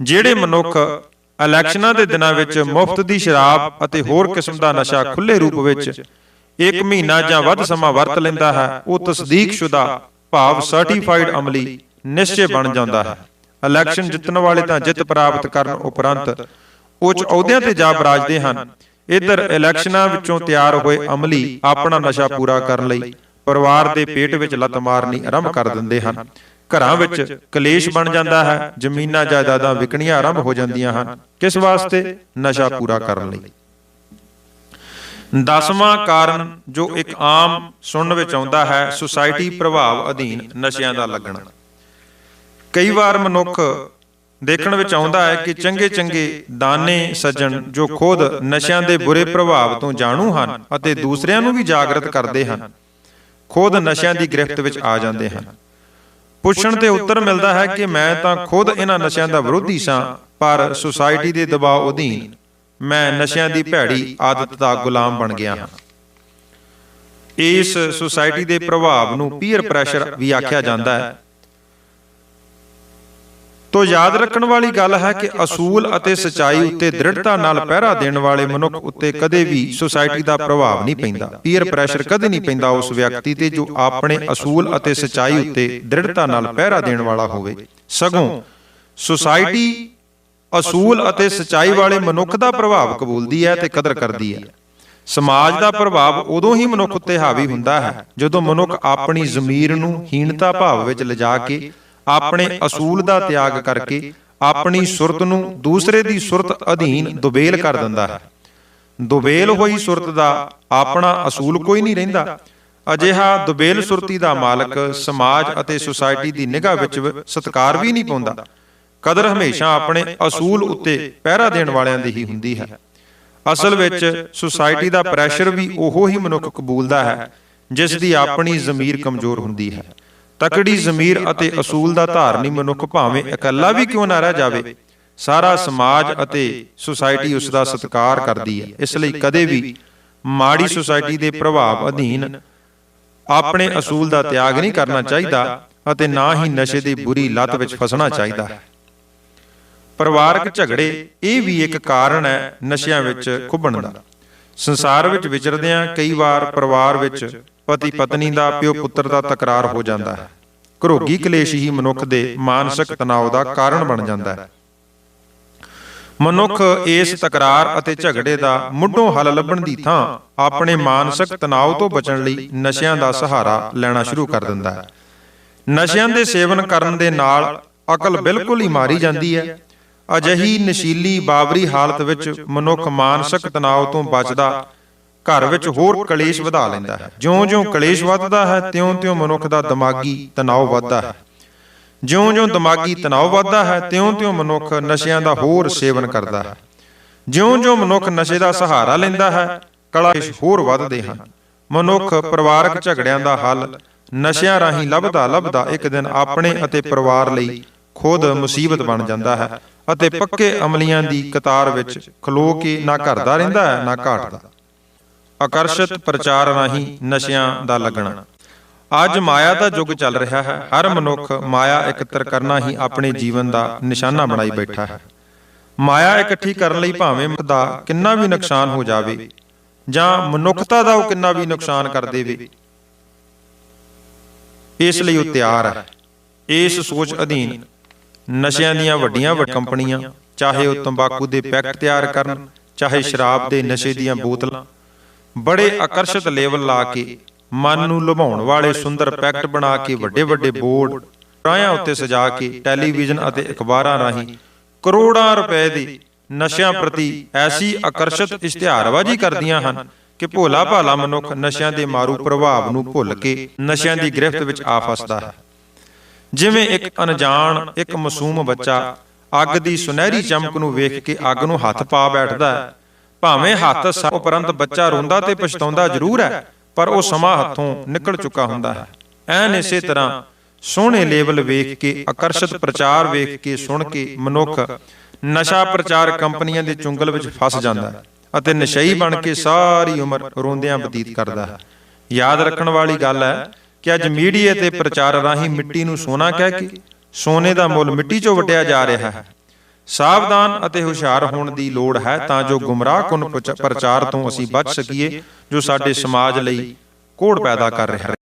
ਜਿਹੜੇ ਮਨੁੱਖ ਇਲੈਕਸ਼ਨਾਂ ਦੇ ਦਿਨਾਂ ਵਿੱਚ ਮੁਫਤ ਦੀ ਸ਼ਰਾਬ ਅਤੇ ਹੋਰ ਕਿਸਮ ਦਾ ਨਸ਼ਾ ਖੁੱਲੇ ਰੂਪ ਵਿੱਚ ਇੱਕ ਮਹੀਨਾ ਜਾਂ ਵੱਧ ਸਮਾਂ ਵਰਤ ਲੈਂਦਾ ਹੈ ਉਹ ਤਸਦੀਕਸ਼ੁਦਾ ਭਾਵ ਸਰਟੀਫਾਈਡ ਅਮਲੀ ਨਿਸ਼ਚੈ ਬਣ ਜਾਂਦਾ ਹੈ। ਇਲੈਕਸ਼ਨ ਜਿੱਤਣ ਵਾਲੇ ਤਾਂ ਜਿੱਤ ਪ੍ਰਾਪਤ ਕਰਨ ਉਪਰੰਤ ਉੱਚ ਅਹੁਦਿਆਂ ਤੇ ਜਾ ਬਰਾਜਦੇ ਹਨ। ਇਧਰ ਇਲੈਕਸ਼ਨਾਂ ਵਿੱਚੋਂ ਤਿਆਰ ਹੋਏ ਅਮਲੀ ਆਪਣਾ ਨਸ਼ਾ ਪੂਰਾ ਕਰਨ ਲਈ ਪਰਿਵਾਰ ਦੇ ਪੇਟ ਵਿੱਚ ਲੱਤ ਮਾਰਨੀ ਆਰੰਭ ਕਰ ਦਿੰਦੇ ਹਨ। ਘਰਾਂ ਵਿੱਚ ਕਲੇਸ਼ ਬਣ ਜਾਂਦਾ ਹੈ ਜ਼ਮੀਨਾਂ ਜਾਇਦਾਦਾਂ ਵਿਕਣੀਆਂ ਆਰੰਭ ਹੋ ਜਾਂਦੀਆਂ ਹਨ। ਕਿਸ ਵਾਸਤੇ? ਨਸ਼ਾ ਪੂਰਾ ਕਰਨ ਲਈ। ਦਸਵਾਂ ਕਾਰਨ ਜੋ ਇੱਕ ਆਮ ਸੁਣਨ ਵਿੱਚ ਆਉਂਦਾ ਹੈ ਸੁਸਾਇਟੀ ਪ੍ਰਭਾਵ ਅਧੀਨ ਨਸ਼ਿਆਂ ਦਾ ਲੱਗਣਾ। ਕਈ ਵਾਰ ਮਨੁੱਖ ਦੇਖਣ ਵਿੱਚ ਆਉਂਦਾ ਹੈ ਕਿ ਚੰਗੇ ਚੰਗੇ ਦਾਨੇ ਸੱਜਣ ਜੋ ਖੁਦ ਨਸ਼ਿਆਂ ਦੇ ਬੁਰੇ ਪ੍ਰਭਾਵ ਤੋਂ ਜਾਣੂ ਹਨ ਅਤੇ ਦੂਸਰਿਆਂ ਨੂੰ ਵੀ ਜਾਗਰਤ ਕਰਦੇ ਹਨ। ਖੁਦ ਨਸ਼ਿਆਂ ਦੀ ਗ੍ਰਿਫਤ ਵਿੱਚ ਆ ਜਾਂਦੇ ਹਨ। ਪੁੱਛਣ ਤੇ ਉੱਤਰ ਮਿਲਦਾ ਹੈ ਕਿ ਮੈਂ ਤਾਂ ਖੁਦ ਇਹਨਾਂ ਨਸ਼ਿਆਂ ਦਾ ਵਿਰੋਧੀ ਸਾਂ ਪਰ ਸੁਸਾਇਟੀ ਦੇ ਦਬਾਅ ਅਧੀਨ ਮੈਂ ਨਸ਼ਿਆਂ ਦੀ ਭੈੜੀ ਆਦਤ ਦਾ ਗੁਲਾਮ ਬਣ ਗਿਆ ਹਾਂ। ਇਸ ਸੁਸਾਇਟੀ ਦੇ ਪ੍ਰਭਾਵ ਨੂੰ ਪੀਅਰ ਪ੍ਰੈਸ਼ਰ ਵੀ ਆਖਿਆ ਜਾਂਦਾ ਹੈ ਤੋਂ ਯਾਦ ਰੱਖਣ ਵਾਲੀ ਗੱਲ ਹੈ ਕਿ ਅਸੂਲ ਅਤੇ ਸਚਾਈ ਉੱਤੇ ਦ੍ਰਿੜਤਾ ਨਾਲ ਪਹਿਰਾ ਦੇਣ ਵਾਲੇ ਮਨੁੱਖ ਉੱਤੇ ਕਦੇ ਵੀ ਸੁਸਾਇਟੀ ਦਾ ਪ੍ਰਭਾਵ ਨਹੀਂ ਪੈਂਦਾ। ਪੀਅਰ ਪ੍ਰੈਸ਼ਰ ਕਦੇ ਨਹੀਂ ਪੈਂਦਾ ਉਸ ਵਿਅਕਤੀ ਤੇ ਜੋ ਆਪਣੇ ਅਸੂਲ ਅਤੇ ਸਚਾਈ ਉੱਤੇ ਦ੍ਰਿੜਤਾ ਨਾਲ ਪਹਿਰਾ ਦੇਣ ਵਾਲਾ ਹੋਵੇ। ਸਗੋਂ ਸੁਸਾਇਟੀ ਅਸੂਲ ਅਤੇ ਸਚਾਈ ਵਾਲੇ ਮਨੁੱਖ ਦਾ ਪ੍ਰਭਾਵ ਕਬੂਲਦੀ ਹੈ ਤੇ ਕਦਰ ਕਰਦੀ ਹੈ। ਸਮਾਜ ਦਾ ਪ੍ਰਭਾਵ ਉਦੋਂ ਹੀ ਮਨੁੱਖ ਉੱਤੇ ਹਾਵੀ ਹੁੰਦਾ ਹੈ ਜਦੋਂ ਮਨੁੱਖ ਆਪਣੀ ਜ਼ਮੀਰ ਨੂੰ ਹੀਣਤਾ ਭਾਵ ਵਿੱਚ ਲਿਜਾ ਕੇ ਆਪਣੇ ਅਸੂਲ ਦਾ ਤਿਆਗ ਕਰਕੇ ਆਪਣੀ ਸੁਰਤ ਨੂੰ ਦੂਸਰੇ ਦੀ ਸੁਰਤ ਅਧੀਨ ਦੁਬੇਲ ਕਰ ਦਿੰਦਾ ਹੈ। ਦੁਬੇਲ ਹੋਈ ਸੁਰਤ ਦਾ ਆਪਣਾ ਅਸੂਲ ਕੋਈ ਨਹੀਂ ਰਹਿੰਦਾ। ਅਜਿਹਾ ਦੁਬੇਲ ਸੁਰਤੀ ਦਾ ਮਾਲਕ ਸਮਾਜ ਅਤੇ ਸੁਸਾਇਟੀ ਦੀ ਨਿਗਾਹ ਵਿੱਚ ਸਤਿਕਾਰ ਵੀ ਨਹੀਂ ਪਾਉਂਦਾ। ਕਦਰ ਹਮੇਸ਼ਾ ਆਪਣੇ ਅਸੂਲ ਉੱਤੇ ਪਹਿਰਾ ਦੇਣ ਵਾਲਿਆਂ ਦੀ ਹੀ ਹੁੰਦੀ ਹੈ। ਅਸਲ ਵਿੱਚ ਸੁਸਾਇਟੀ ਦਾ ਪ੍ਰੈਸ਼ਰ ਵੀ ਉਹੋ ਹੀ ਮਨੁੱਖ ਕਬੂਲਦਾ ਹੈ ਜਿਸ ਦੀ ਆਪਣੀ ਜ਼ਮੀਰ ਕਮਜ਼ੋਰ ਹੁੰਦੀ ਹੈ। ਤਕੜੀ ਜ਼ਮੀਰ ਅਤੇ ਅਸੂਲ ਦਾ ਧਾਰਨੀ ਮਨੁੱਖ ਭਾਵੇਂ ਇਕੱਲਾ ਵੀ ਕਿਉਂ ਨਾ ਰਹਿ ਜਾਵੇ? ਸਾਰਾ ਸਮਾਜ ਅਤੇ ਸੁਸਾਇਟੀ ਉਸ ਦਾ ਸਤਿਕਾਰ ਕਰਦੀ ਹੈ। ਇਸ ਲਈ ਕਦੇ ਵੀ ਮਾੜੀ ਸੁਸਾਇਟੀ ਦੇ ਪ੍ਰਭਾਵ ਅਧੀਨ ਆਪਣੇ ਅਸੂਲ ਦਾ ਤਿਆਗ ਨਹੀਂ ਕਰਨਾ ਚਾਹੀਦਾ ਅਤੇ ਨਾ ਹੀ ਨਸ਼ੇ ਦੀ ਬੁਰੀ ਲਤ ਵਿੱਚ ਫਸਣਾ ਚਾਹੀਦਾ ਹੈ। ਪਰਿਵਾਰਕ ਝਗੜੇ ਇਹ ਵੀ ਇੱਕ ਕਾਰਨ ਹੈ ਨਸ਼ਿਆਂ ਵਿੱਚ ਖੁੱਬਣ ਦਾ। ਸੰਸਾਰ ਵਿੱਚ ਵਿਚਰਦਿਆਂ ਕਈ ਵਾਰ ਪਰਿਵਾਰ ਵਿੱਚ ਪਤੀ ਪਤਨੀ ਦਾ ਪਿਓ ਪੁੱਤਰ ਦਾ ਤਕਰਾਰ ਹੋ ਜਾਂਦਾ ਹੈ। ਘਰੋਗੀ ਕਲੇਸ਼ ਹੀ ਮਨੁੱਖ ਦੇ ਮਾਨਸਿਕ ਤਣਾਅ ਦਾ ਕਾਰਨ ਬਣ ਜਾਂਦਾ ਹੈ। ਮਨੁੱਖ ਇਸ ਤਕਰਾਰ ਅਤੇ ਝਗੜੇ ਦਾ ਮੁੱਢੋਂ ਹੱਲ ਲੱਭਣ ਦੀ ਥਾਂ ਆਪਣੇ ਮਾਨਸਿਕ ਤਣਾਅ ਤੋਂ ਬਚਣ ਲਈ ਨਸ਼ਿਆਂ ਦਾ ਸਹਾਰਾ ਲੈਣਾ ਸ਼ੁਰੂ ਕਰ ਦਿੰਦਾ ਹੈ। ਨਸ਼ਿਆਂ ਦੇ ਸੇਵਨ ਕਰਨ ਦੇ ਨਾਲ ਅਕਲ ਬਿਲਕੁਲ ਹੀ ਮਾਰੀ ਜਾਂਦੀ ਹੈ। ਅਜਿਹੀ ਨਸ਼ੀਲੀ ਬਾਬਰੀ ਹਾਲਤ ਵਿੱਚ ਮਨੁੱਖ ਮਾਨਸਿਕ ਤਣਾਅ ਤੋਂ ਬਚਦਾ ਘਰ ਵਿੱਚ ਹੋਰ ਕਲੇਸ਼ ਵਧਾ ਲੈਂਦਾ ਹੈ। ਜਿਉਂ-ਜਿਉਂ ਕਲੇਸ਼ ਵੱਧਦਾ ਹੈ, ਤਿਉਂ-ਤਿਉਂ ਮਨੁੱਖ ਦਾ ਦਿਮਾਗੀ ਤਣਾਅ ਵੱਧਦਾ ਹੈ। ਜਿਉਂ-ਜਿਉਂ ਦਿਮਾਗੀ ਤਣਾਅ ਵੱਧਦਾ ਹੈ, ਤਿਉਂ-ਤਿਉਂ ਮਨੁੱਖ ਨਸ਼ਿਆਂ ਦਾ ਹੋਰ ਸੇਵਨ ਕਰਦਾ ਹੈ। ਜਿਉਂ-ਜਿਉਂ ਮਨੁੱਖ ਨਸ਼ੇ ਦਾ ਸਹਾਰਾ ਲੈਂਦਾ ਹੈ, ਕਲੇਸ਼ ਹੋਰ ਵੱਧਦੇ ਹਨ। ਮਨੁੱਖ ਪਰਿਵਾਰਕ ਝਗੜਿਆਂ ਦਾ ਹੱਲ, ਨਸ਼ਿਆਂ ਰਾਹੀਂ ਲੱਭਦਾ ਲੱਭਦਾ ਇੱਕ ਦਿਨ ਆਪਣੇ ਅਤੇ ਪਰਿਵਾਰ ਲਈ ਖੁਦ ਮੁਸੀਬਤ ਬਣ ਜਾਂਦਾ ਹੈ ਅਤੇ ਪੱਕੇ ਅਮਲੀਆਂ ਦੀ ਕਤਾਰ ਵਿੱਚ ਖਲੋ ਕੇ ਨਾ ਘਰਦਾ ਰਹਿੰਦਾ ਹੈ, ਨਾ ਘਾਟਦਾ। ਆਕਰਸ਼ਿਤ ਪ੍ਰਚਾਰ ਰਾਹੀਂ ਨਸ਼ਿਆਂ ਦਾ ਲੱਗਣਾ। ਅੱਜ ਮਾਇਆ ਦਾ ਯੁੱਗ ਚੱਲ ਰਿਹਾ ਹੈ। ਹਰ ਮਨੁੱਖ ਮਾਇਆ ਇਕੱਤਰ ਕਰਨਾ ਹੀ ਆਪਣੇ ਜੀਵਨ ਦਾ ਨਿਸ਼ਾਨਾ ਬਣਾਈ ਬੈਠਾ ਹੈ। ਮਾਇਆ ਇਕੱਠੀ ਕਰਨ ਲਈ ਭਾਵੇਂ ਮਨੁੱਖ ਦਾ ਕਿੰਨਾ ਵੀ ਨੁਕਸਾਨ ਹੋ ਜਾਵੇ ਜਾਂ ਮਨੁੱਖਤਾ ਦਾ ਉਹ ਕਿੰਨਾ ਵੀ ਨੁਕਸਾਨ ਕਰ ਦੇਵੇ। ਇਸ ਲਈ ਉਹ ਤਿਆਰ ਹੈ। ਇਸ ਸੋਚ ਅਧੀਨ ਨਸ਼ਿਆਂ ਦੀਆਂ ਵੱਡੀਆਂ ਵੱਡੀਆਂ ਕੰਪਨੀਆਂ ਚਾਹੇ ਉਹ ਤੰਬਾਕੂ ਦੇ ਪੈਕਟ ਤਿਆਰ ਕਰਨ ਚਾਹੇ ਸ਼ਰਾਬ ਦੇ ਨਸ਼ੇ ਦੀਆਂ ਬੋਤਲਾਂ ਬੜੇ ਆਕਰਸ਼ਿਤ ਲੇਵਲ ਲਾ ਕੇ, ਮਨ ਨੂੰ ਲੁਭਾਉਣ ਵਾਲੇ ਸੁੰਦਰ ਪੈਕਟ ਬਣਾ ਕੇ, ਵੱਡੇ ਵੱਡੇ ਬੋਰਡ, ਰਾਹਾਂ ਉੱਤੇ ਸਜਾ ਕੇ, ਟੈਲੀਵਿਜ਼ਨ ਅਤੇ ਅਖਬਾਰਾਂ ਰਾਹੀਂ ਕਰੋੜਾਂ ਰੁਪਏ ਦੀ ਨਸ਼ਿਆਂ ਪ੍ਰਤੀ ਐਸੀ ਆਕਰਸ਼ਿਤ ਇਸ਼ਤਿਹਾਰਬਾਜ਼ੀ ਕਰਦੀਆਂ ਹਨ ਕਿ ਭੋਲਾ ਭਾਲਾ ਮਨੁੱਖ ਨਸ਼ਿਆਂ ਦੇ ਮਾਰੂ ਪ੍ਰਭਾਵ ਨੂੰ ਭੁੱਲ ਕੇ ਨਸ਼ਿਆਂ ਦੀ ਗ੍ਰਿਫਤ ਵਿੱਚ ਆ ਫਸਦਾ ਹੈ। ਜਿਵੇਂ ਇੱਕ ਅਣਜਾਣ, ਇੱਕ ਮਾਸੂਮ ਬੱਚਾ ਅੱਗ ਦੀ ਸੁਨਹਿਰੀ ਚਮਕ ਨੂੰ ਵੇਖ ਕੇ ਅੱਗ ਨੂੰ ਹੱਥ ਪਾ ਬੈਠਦਾ ਹੈ ਭਾਵੇਂ ਹੱਥ ਸਾ ਉਪਰੰਤ ਬੱਚਾ ਰੋਂਦਾ ਤੇ ਪਛਤਾਉਂਦਾ ਜ਼ਰੂਰ ਹੈ ਪਰ ਉਹ ਸਮਾਂ ਹੱਥੋਂ ਨਿਕਲ ਚੁੱਕਾ ਹੁੰਦਾ ਹੈ। ਐਨ ਇਸੇ ਤਰ੍ਹਾਂ ਸੋਹਣੇ ਲੇਬਲ ਵੇਖ ਕੇ ਆਕਰਸ਼ਿਤ ਪ੍ਰਚਾਰ ਵੇਖ ਕੇ ਸੁਣ ਕੇ ਮਨੁੱਖ ਨਸ਼ਾ ਪ੍ਰਚਾਰ ਕੰਪਨੀਆਂ ਦੇ ਚੁੰਗਲ ਵਿੱਚ ਫਸ ਜਾਂਦਾ ਹੈ ਅਤੇ ਨਸ਼ਈ ਬਣ ਕੇ ਸਾਰੀ ਉਮਰ ਰੋਂਦਿਆਂ ਬਤੀਤ ਕਰਦਾ ਹੈ। ਯਾਦ ਰੱਖਣ ਵਾਲੀ ਗੱਲ ਹੈ ਕਿ ਅੱਜ ਮੀਡੀਆ ਤੇ ਪ੍ਰਚਾਰ ਰਾਹੀਂ ਮਿੱਟੀ ਨੂੰ ਸੋਨਾ ਕਹਿ ਕੇ ਸੋਨੇ ਦਾ ਮੁੱਲ ਮਿੱਟੀ 'ਚੋਂ ਵਟਿਆ ਜਾ ਰਿਹਾ ਹੈ। ਸਾਵਧਾਨ ਅਤੇ ਹੁਸ਼ਿਆਰ ਹੋਣ ਦੀ ਲੋੜ ਹੈ ਤਾਂ ਜੋ ਗੁੰਮਰਾਹਕੁਨ ਪ੍ਰਚਾਰ ਤੋਂ ਅਸੀਂ ਬਚ ਸਕੀਏ, ਜੋ ਸਾਡੇ ਸਮਾਜ ਲਈ ਕੋੜ ਪੈਦਾ ਕਰ ਰਿਹਾ ਹੈ।